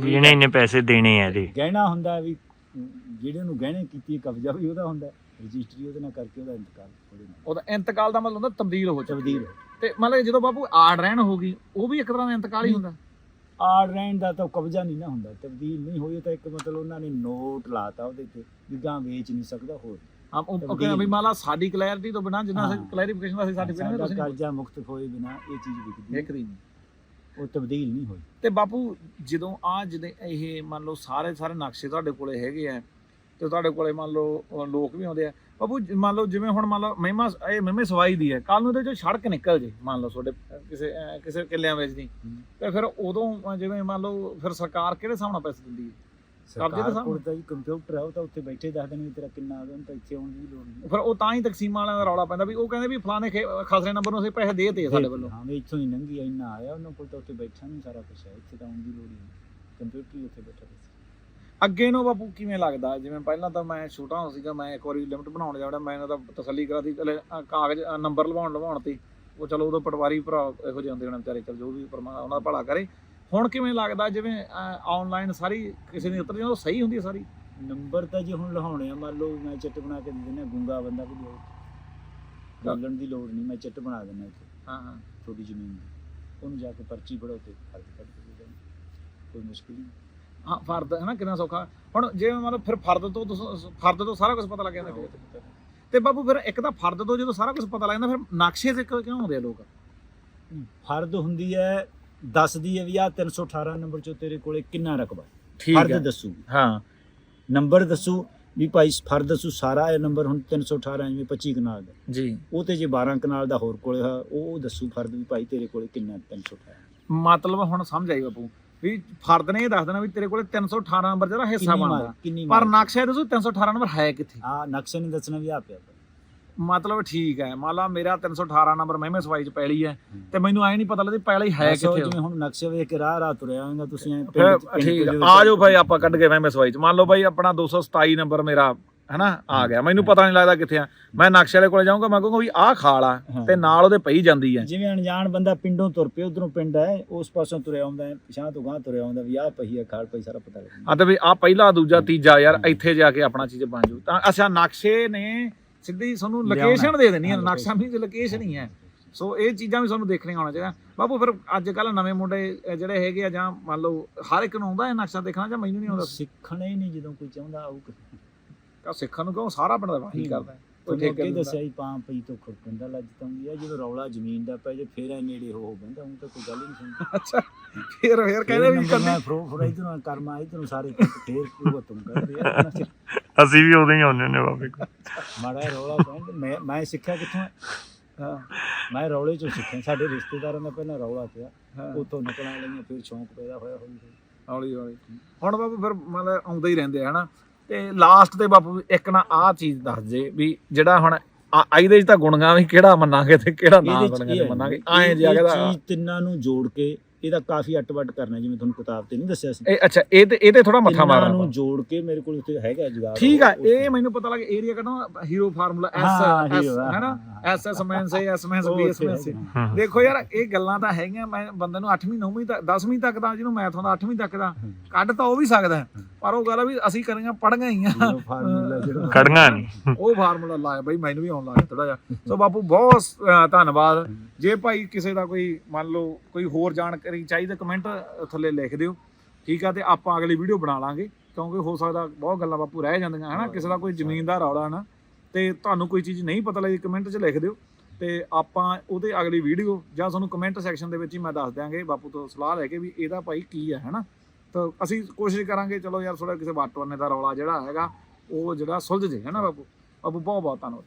Speaker 3: ਵੀ ਇਹਨੇ ਪੈਸੇ ਦੇਣੇ ਆ ਇਹਦੇ।
Speaker 2: ਗਹਿਣਾ ਹੁੰਦਾ ਵੀ ਜਿਹੜੇ ਨੂੰ ਗਹਿਣੇ ਕੀਤੀ ਕਬਜ਼ਾ ਵੀ ਉਹਦਾ ਹੁੰਦਾ। ਰਜਿਸਟਰੀ ਉਹਦੇ ਨਾਲ ਕਰਕੇ ਉਹਦਾ ਇੰਤਕਾਲ ਉਹਦੇ ਨਾਲ
Speaker 1: ਉਹਦਾ ਇੰਤਕਾਲ ਦਾ ਮਤਲਬ ਹੁੰਦਾ ਤਬਦੀਲ ਹੋ ਜਾਣਾ
Speaker 2: ਤਬਦੀਲ
Speaker 1: ਤੇ ਮਤਲਬ ਜਦੋਂ ਬਾਪੂ ਆੜ ਰਹਿਣ ਹੋ ਗਈ ਉਹ ਵੀ ਇੱਕ ਤਰ੍ਹਾਂ ਦਾ ਇੰਤਕਾਲ ਹੀ ਹੁੰਦਾ।
Speaker 2: ਆੜ ਰਹਿਣ ਦਾ ਤਾਂ ਕਬਜ਼ਾ ਨਹੀਂ ਨਾ ਹੁੰਦਾ। ਤਬਦੀਲ ਨਹੀਂ ਹੋਈ ਤਾਂ ਇੱਕ ਮਤਲਬ ਉਹਨਾਂ ਨੇ ਨੋਟ ਲਾਤਾ ਉਹਦੇ ਤੇ ਵੀ ਗਾਂ ਵੇਚ ਨਹੀਂ ਸਕਦਾ ਹੋਰ।
Speaker 1: ਆਪ ਉਹ। ਕਹਿੰਦਾ ਵੀ ਮੰਨ ਲਾ ਸਾਡੀ ਕਲੈਰਿਟੀ ਤੋਂ ਬਿਨਾਂ ਜਿੰਨਾ
Speaker 2: ਹਾਂ।
Speaker 1: ਕਲੈਰੀਫਿਕੇਸ਼ਨ ਦਾ ਸਰਟੀਫਿਕੇਟ ਤੁਸੀਂ
Speaker 2: ਕਰਜ਼ਾ ਮੁਕਤ ਹੋਏ ਬਿਨਾ ਇਹ ਚੀਜ਼ ਵਿਕਦੀ
Speaker 1: ਇੱਕ ਦੀ ਨਹੀਂ।
Speaker 2: ਉਹ ਤਬਦੀਲ ਨਹੀਂ ਹੋਈ।
Speaker 1: ਤੇ ਬਾਪੂ ਜਦੋਂ ਆ ਜਿਹਦੇ ਇਹ ਮੰਨ ਲਓ ਸਾਰੇ ਸਾਰੇ ਨਕਸ਼ੇ ਤੁਹਾਡੇ ਕੋਲੇ ਹੈਗੇ ਆ ਤੇ ਤੁਹਾਡੇ ਕੋਲੇ ਮੰਨ ਲਓ ਲੋਕ ਵੀ ਆਉਂਦੇ ਆ। ਜ- ਮੰਨ ਲਓ ਜਿਵੇਂ ਹੁਣ ਮੰਨ ਲਓ ਮਹਿਮਾ ਇਹ ਮਹਿਮੇ ਸਵਾਈ ਦੀ ਹੈ। ਕੱਲ ਨੂੰ ਇਹਦੇ ਚੋਂ ਸੜਕ ਨਿਕਲ ਜੇ ਮੰਨ ਲਓ ਤੁਹਾਡੇ ਕਿਸੇ ਕਿਸੇ ਕਿੱਲਿਆਂ ਵਿੱਚ ਦੀ। ਤੇ ਫਿਰ ਉਦੋਂ ਜਿਵੇਂ ਮੰਨ ਲਓ ਫਿਰ ਸਰਕਾਰ ਕਿਹੜੇ ਨਾਲ ਪੈਸੇ ਦਿੰਦੀ ਹੈ?
Speaker 2: ਸਰਕਾਰ
Speaker 1: ਸਾਹਮਣੇ?
Speaker 2: ਕੋਲ ਤਾਂ ਜੀ ਕੰਪਿਊਟਰ ਹੈ ਉਹ ਤਾਂ ਉੱਥੇ ਬੈਠੇ ਦੱਸ ਦੇਣਗੇ ਤੇਰਾ ਕਿੰਨਾ ਆ ਗਿਆ ਤਾਂ ਇੱਥੇ ਆਉਣ ਦੀ ਲੋੜ ਨਹੀਂ।
Speaker 1: ਫਿਰ ਉਹ ਤਾਂ ਹੀ ਤਕਸੀਮਾਂ ਵਾਲਿਆਂ ਦਾ ਰੌਲਾ ਪੈਂਦਾ ਵੀ ਉਹ ਕਹਿੰਦੇ ਵੀ ਫਲਾਣੇ ਖਸਰੇ ਨੰਬਰ ਨੂੰ ਅਸੀਂ ਪੈਸੇ ਦੇ ਤੇ ਸਾਡੇ ਵੱਲੋਂ।
Speaker 2: ਹਾਂ ਵੀ ਇੱਥੋਂ ਹੀ ਲੰਘੀ ਆ, ਇੰਨਾ ਆਇਆ ਉਹਨਾਂ ਕੋਲ ਤਾਂ ਉੱਥੇ ਬੈਠਾ ਨਹੀਂ ਸਾਰਾ ਕੁਝ ਹੈ ਇੱਥੇ ਤਾਂ ਆਉਣ ਦੀ ਲੋੜ ਨਹੀਂ। ਕੰਪਿਊਟਰ ਹੀ ਉੱਥੇ ਬੈਠਾ
Speaker 1: ਅੱਗੇ ਨੂੰ ਬਾਪੂ ਕਿਵੇਂ ਲੱਗਦਾ? ਜਿਵੇਂ ਪਹਿਲਾਂ ਤਾਂ ਮੈਂ ਛੋਟਾ ਹੁੰਦਾ ਸੀਗਾ ਮੈਂ ਇੱਕ ਵਾਰੀ ਲਿਮਟ ਬਣਾਉਣ ਜਾਵੜਾ ਮੈਂ ਇਹਨਾਂ ਦਾ ਤਸੱਲੀ ਕਰਾ ਦੀ ਚਲੇ ਅਹ ਕਾਗਜ਼ ਨੰਬਰ ਲਵਾਉਣ ਲਵਾਉਣ ਤੇ। ਉਹ ਚਲੋ ਉਦੋਂ ਪਟਵਾਰੀ ਭਰਾ ਇਹੋ ਜਿਹੇ ਹੁੰਦੇ ਨੇ ਵਿਚਾਰੇ ਚਲ ਜੋ ਵੀ ਪਰਮਾ ਉਹਨਾਂ ਦਾ ਭਲਾ ਕਰੇ। ਹੁਣ ਕਿਵੇਂ ਲੱਗਦਾ? ਜਿਵੇਂ ਆਨਲਾਈਨ ਸਾਰੀ ਕਿਸੇ ਦੀ ਉਤਰ ਜਾਂਦੀ ਉਹ ਸਹੀ ਹੁੰਦੀ ਹੈ ਸਾਰੀ?
Speaker 2: ਨੰਬਰ ਤਾਂ ਜੇ ਹੁਣ ਲਹਾਉਣੇ ਆ ਮੰਨ ਲਓ ਮੈਂ ਚਿੱਟ ਬਣਾ ਕੇ ਦੇ ਦਿੰਦਾ ਗੁੰਗਾ ਬੰਦਾ ਕੋਈ ਹੋਰ। ਬੋਲਣ ਦੀ ਲੋੜ ਨਹੀਂ ਮੈਂ ਚਿੱਟ ਬਣਾ ਦਿੰਦਾ ਇੱਥੇ।
Speaker 1: ਹਾਂ ਹਾਂ।
Speaker 2: ਛੋਟੀ ਜ਼ਮੀਨ ਉਹਨੂੰ ਜਾ ਕੇ ਪਰਚੀ ਪੜੋ ਤੇ ਫ਼ਰਕ ਕੱਢ ਕੇ ਦੇ ਦੇਣਾ। ਕੋਈ ਮੁਸ਼ਕਿਲ ਨਹੀਂ।
Speaker 1: ਹਾਂ ਫਰਦ ਹੈ ਨਾ ਕਿੰਨਾ ਸੌਖਾ। ਹੁਣ ਜੇ ਮੰਨ ਲਓ ਫਿਰ ਫਰਦ ਤੋਂ ਤੁਸ- ਫਰਦ ਤੋਂ ਸਾਰਾ ਕੁਝ ਪਤਾ ਲੱਗ ਜਾਂਦਾ ਫਿਰ। ਤੇ ਬਾਪੂ ਫਿਰ ਇੱਕ ਤਾਂ ਫਰਦ ਤੋਂ ਜਦੋਂ ਸਾਰਾ ਕੁਝ ਪਤਾ ਲੱਗ ਜਾਂਦਾ ਫਿਰ ਨਕਸ਼ੇ ਤੇ ਕਿਉਂ ਆਉਂਦੇ ਆ ਲੋਕ?
Speaker 2: ਫਰਦ ਹੁੰਦੀ ਹੈ ਦੱਸਦੀ ਹੈ ਵੀ ਆ 318 ਨੰਬਰ ਚੋਂ ਤੇਰੇ ਕੋਲੇ ਕਿੰਨਾ ਰਕਬਾ
Speaker 1: ਠੀਕ
Speaker 2: ਫਰਦ ਦੱਸੂ।
Speaker 1: ਹਾਂ।
Speaker 2: ਨੰਬਰ ਦੱਸੂ ਵੀ ਭਾਈ ਫਰਦ ਦੱਸੂ ਸਾਰਾ ਇਹ ਨੰਬਰ ਹੁਣ 318 ਜਿਵੇਂ 25 ਕਨਾਲ ਦਾ।
Speaker 1: ਜੀ।
Speaker 2: ਉਹ ਤੇ ਜੇ 12 ਕਨਾਲ ਦਾ ਹੋਰ ਕੋਲੇ ਆ ਉਹ ਦੱਸੂ ਫਰਦ ਵੀ ਭਾਈ ਤੇਰੇ ਕੋਲੇ ਕਿੰਨਾ 318
Speaker 1: ਮਤਲਬ ਹੁਣ ਸਮਝ ਆਈ ਬਾਪੂ। ਵੀ ਫਰਦ ਨੇ ਇਹ ਦੱਸ ਦੇਣਾ ਵੀ ਤੇਰੇ ਕੋਲੇ 318 ਨੰਬਰ ਜਿਹੜਾ ਹਿੱਸਾ ਬਣਦਾ। ਪਰ ਨਕਸ਼ਾ ਦੱਸੋ 318 ਨੰਬਰ ਹੈ ਕਿੱਥੇ?
Speaker 2: ਹਾਂ ਨਕਸ਼ੇ ਨਹੀਂ ਦੱਸਣਾ ਵੀ ਆ। ਪਿਆ
Speaker 1: ਮਤਲਬ ਠੀਕ ਹੈ। ਮੰਨ ਲਾ ਮੇਰਾ 318 ਨੰਬਰ ਮਹਿਮੇ ਸਵਾਈ ਚ ਪੈਲੀ ਹੈ। ਤੇ ਮੈਨੂੰ ਐ ਨਹੀਂ ਪਤਾ ਲੱਗਦੀ ਪੈਲੀ ਹੈ ਕਿੱਥੇ
Speaker 2: ਜਿਵੇਂ ਹੁਣ ਨਕਸ਼ੇ ਵੇਖ ਕੇ ਰਾਹ ਰਾਹ ਤੁਰਿਆ ਹੋਵੇਗਾ ਤੁਸੀਂ
Speaker 1: ਠੀਕ ਆ ਜਾਓ ਭਾਈ ਆਪਾਂ ਕੱਢ ਕੇ ਮਹਿਮੇ ਸਵਾਈ ਚ। ਮੰਨ ਲਓ ਭਾਈ ਆਪਣਾ 227 ਨੰਬਰ ਮੇਰਾ ਹੈਨਾ ਆ ਗਿਆ। ਮੈਨੂੰ ਪਤਾ ਨਹੀਂ ਲੱਗਦਾ ਕਿੱਥੇ ਆ। ਮੈਂ ਨਕਸ਼ੇ ਵਾਲੇ ਕੋਲੇ ਜਾਊਂਗਾ ਮੈਂ ਕਹੂੰਗਾ ਵੀ ਆਹ ਖਾਲ ਆ। ਤੇ ਨਾਲ ਉਹਦੇ ਪਈ ਜਾਂਦੀ ਹੈ
Speaker 2: ਜਿਵੇਂ ਅਣਜਾਣ ਬੰਦਾ ਪਿੰਡੋਂ ਤੁਰ ਪਿਆ ਉਧਰੋਂ ਪਿੰਡ ਹੈ ਉਸ ਪਾਸੋਂ ਤੁਰਿਆ ਆਉਂਦਾ ਹੈ ਪਿਛਾਂ ਤੋਂ ਗਾਂ ਤੁਰਿਆ ਆਉਂਦਾ ਵੀ ਆਹ ਪਈ ਹੈ ਖਾਲ ਪਈ ਸਾਰਾ ਪਤਾ ਲੱਗਦਾ
Speaker 1: ਆ ਤੇ ਵੀ ਆ ਪਹਿਲਾ ਦੂਜਾ ਤੀਜਾ ਯਾਰ ਇੱਥੇ ਜਾ ਕੇ ਆਪਣਾ ਚੀਜ਼ ਬਣ ਜੂ। ਤਾਂ ਅੱਛਾ ਨਕਸ਼ੇ ਨੇ ਸਿੱਧੀ ਤੁਹਾਨੂੰ। ਲੋਕੇਸ਼ਨ ਦੇ ਦੇਣੀ ਹੈ ਨਕਸ਼ਾ ਵੀ ਲੋਕੇਸ਼ਨ ਹੀ ਹੈ। ਸੋ ਇਹ ਚੀਜ਼ਾਂ ਵੀ ਤੁਹਾਨੂੰ ਦੇਖਣੀਆਂ ਆਉਣਾ ਚਾਹੀਦਾ ਬਾਪੂ ਫਿਰ ਅੱਜ ਕੱਲ ਨਵੇਂ ਮੁੰਡੇ ਜਿਹੜੇ ਹੈਗੇ ਆ ਜਾਂ ਮੰਨ ਲਓ ਹਰ ਇੱਕ ਨੂੰ ਆਉਂਦਾ ਇਹ ਨਕਸ਼ਾ ਦੇਖਣਾ ਜਾਂ ਮੈਨੂੰ ਨਹੀਂ ਆਉਂਦਾ?
Speaker 2: ਸਿੱਖਣਾ ਹੀ ਨਹੀਂ ਜਦੋਂ ਕੋਈ ਚਾਹੁੰਦਾ ਆਊ
Speaker 1: ਕਾ ਸਿੱਖਣ ਨੂੰ ਕਿਉਂ? ਸਾਰਾ ਪਿੰਡ ਦਾ ਵਾਹੀ ਕਰਦਾ। ਕੋਈ ਠੇਕੇ ਦਿੰਦਾ।
Speaker 2: ਦੱਸਿਆ ਹੀ ਪਾਂ ਪਈ ਤੋਂ ਖੁਰਕੰਦਾ ਲੱਜ ਤੰਗੀ ਆ ਜਦੋਂ ਰੌਲਾ ਜ਼ਮੀਨ ਦਾ ਪੈ ਜੇ ਫੇਰ ਐ ਨੇੜੇ ਹੋ ਬੰਦਾ ਹੁਣ ਤਾਂ ਕੋਈ ਗੱਲ ਹੀ ਨਹੀਂ ਸੁਣਦਾ।
Speaker 1: ਅੱਛਾ ਫਿਰ ਫਿਰ ਕਹਿੰਦੇ ਵੀ ਕਦੀ
Speaker 2: ਫਰੋ ਫਰੋ ਇਧਰੋਂ ਕਰਮਾ ਇਧਰੋਂ ਸਾਰੇ ਫੇਰ ਉਹ ਤੁਮ ਕਰਦੇ ਆ
Speaker 3: ਅਸੀਂ ਵੀ ਉਦੋਂ ਹੀ ਆਉਂਦੇ ਨੇ ਬਾਬੇ ਕੋਲ।
Speaker 2: ਮਾੜਾ ਰੌਲਾ ਪੈਂਦਾ ਮੈਂ ਮੈਂ ਸਿੱਖਿਆ ਕਿੱਥੋਂ ਹੈ? ਮੈਂ ਰੌਲੇ ਚੋਂ ਸਿੱਖਿਆ ਸਾਡੇ ਰਿਸ਼ਤੇਦਾਰਾਂ ਦਾ ਪਹਿਲਾਂ ਰੌਲਾ ਪਿਆ। ਉੱਥੋਂ ਨਿਕਲਾਂ ਲਈਆਂ ਫਿਰ ਸ਼ੌਂਕ ਪੈਦਾ ਹੋਇਆ ਹੌਲੀ ਹੌਲੀ
Speaker 1: ਹੌਲੀ। ਹੁਣ ਬਾਪੂ ਫਿਰ ਮਤਲਬ ਆਉਂਦੇ ਹੀ ਰਹਿੰਦੇ ਹਨਾ? ਤੇ ਲਾਸਟ ਤੇ ਬਾਪੂ ਇੱਕ ਨਾ ਆਹ ਚੀਜ਼ ਦੱਸ ਜੇ ਵੀ ਜਿਹੜਾ ਹੁਣ ਆ- ਇਹਦੇ ਚ ਤਾਂ ਗੁਣਗਾਂ ਵੀ ਕਿਹੜਾ ਮੰਨਾਂਗੇ ਤੇ ਕਿਹੜਾ ਨਾ ਮੰਨਾਂਗੇ?
Speaker 2: ਵੀ
Speaker 1: ਐਂ ਜਿਹਾ ਕਹਿੰਦਾ
Speaker 2: ਚੀਜ਼ ਤਿੰਨਾਂ ਨੂੰ ਜੋੜ ਕੇ ਇਹਦਾ ਕਾਫੀ ਅੱਟਵੱਟ ਕਰਨਾ ਜਿਵੇਂ ਤੁਹਾਨੂੰ ਕਿਤਾਬ ਤੇ ਨਹੀਂ ਦੱਸਿਆ ਸੀ।
Speaker 1: ਇਹ ਅੱਛਾ ਇਹ ਤੇ ਇਹ ਤੇ ਥੋੜਾ ਮੱਥਾ ਮਾਰਨਾ
Speaker 2: ਨੂੰ ਜੋੜ ਕੇ ਮੇਰੇ ਕੋਲ ਉੱਥੇ ਹੈਗਾ ਜੁਗਾੜ
Speaker 1: ਠੀਕ ਆ ਇਹ ਮੈਨੂੰ ਪਤਾ ਲੱਗ ਏਰੀਆ ਕੱਢਣਾ ਹੀਰੋ ਫਾਰਮੂਲਾ ਐਸ ਐਸ ਹੈਨਾ ਐਸ ਐਸ ਮੈਨ ਸੇ S man B S man ਸੇ। ਦੇਖੋ ਯਾਰ ਇਹ ਗੱਲਾਂ ਤਾਂ ਹੈਗੀਆਂ ਮੈਂ ਬੰਦੇ ਨੂੰ 8ਵੀਂ 9ਵੀਂ ਤੱਕ 10ਵੀਂ ਤੱਕ ਦਾ ਜਿਹਨੂੰ ਮੈਥ ਆਉਂਦਾ 8ਵੀਂ ਤੱਕ ਦਾ। ਕੱਢ ਤਾਂ ਉਹ ਵੀ ਸਕਦਾ। ਪਰ ਉਹ ਗੱਲ ਆ ਵੀ ਅਸੀਂ ਕਰੀਆਂ ਪੜੀਆਂ ਹੀ ਆ।
Speaker 2: ਫਾਰਮੂਲਾ ਜਿਹੜਾ
Speaker 3: ਨਹੀਂ।
Speaker 1: ਉਹ ਫਾਰਮੂਲਾ ਲਾਇਆ ਬਈ ਮੈਨੂੰ ਵੀ ਆਉਣ ਲੱਗਾ ਥੋੜਾ ਜਿਹਾ। ਸੋ ਬਾਪੂ ਬਹੁਤ ਧੰਨਵਾਦ। ਜੇ ਭਾਈ ਕਿਸੇ ਦਾ ਕੋਈ ਮੰਨ ਲਓ ਕੋਈ ਹੋਰ ਜਾਣਕਾਰੀ ਚਾਹੀਦੀ ਕਮੈਂਟ ਥੱਲੇ ਲਿਖ ਦਿਓ। ਠੀਕ ਆ ਤੇ ਆਪਾਂ ਅਗਲੀ ਵੀਡੀਓ ਬਣਾ ਲਾਂਗੇ। ਕਿਉਂਕਿ ਹੋ ਸਕਦਾ ਬਹੁਤ ਗੱਲਾਂ ਬਾਪੂ ਰਹਿ ਜਾਂਦੀਆਂ ਹਨਾ? ਕਿਸੇ ਦਾ ਕੋਈ ਜ਼ਮੀਨ ਦਾ ਰੌਲਾ ਨਾ ਤੇ ਤੁਹਾਨੂੰ ਕੋਈ ਚੀਜ਼ ਨਹੀਂ ਪਤਾ ਲੱਗੀ ਕਮੈਂਟ 'ਚ ਲਿਖ ਦਿਓ। ਤੇ ਆਪਾਂ ਉਹਦੇ ਅਗਲੀ ਵੀਡੀਓ ਜਾਂ ਤੁਹਾਨੂੰ ਕਮੈਂਟ ਸੈਕਸ਼ਨ ਦੇ ਵਿੱਚ ਹੀ ਮੈਂ ਦੱਸ ਦਿਆਂਗੇ ਬਾਪੂ ਤੋਂ ਸਲਾਹ ਲੈ ਕੇ ਵੀ ਇਹਦਾ ਭਾਈ ਕੀ ਹੈ ਹਨਾ? ਤਾਂ ਅਸੀਂ ਕੋਸ਼ਿਸ਼ ਕਰਾਂਗੇ, ਚਲੋ ਯਾਰ ਥੋੜਾ ਕਿਸੇ ਬਾਟਵਾਨੇ ਦਾ ਰੌਲਾ ਜਿਹੜਾ ਹੈਗਾ, ਉਹ ਜਿਹੜਾ ਸੁਲਝ ਜੇ ਨਾ ਬਾਪੂ? ਬਾਪੂ ਬਹੁਤ ਬਹੁਤ ਧੰਨਵਾਦ।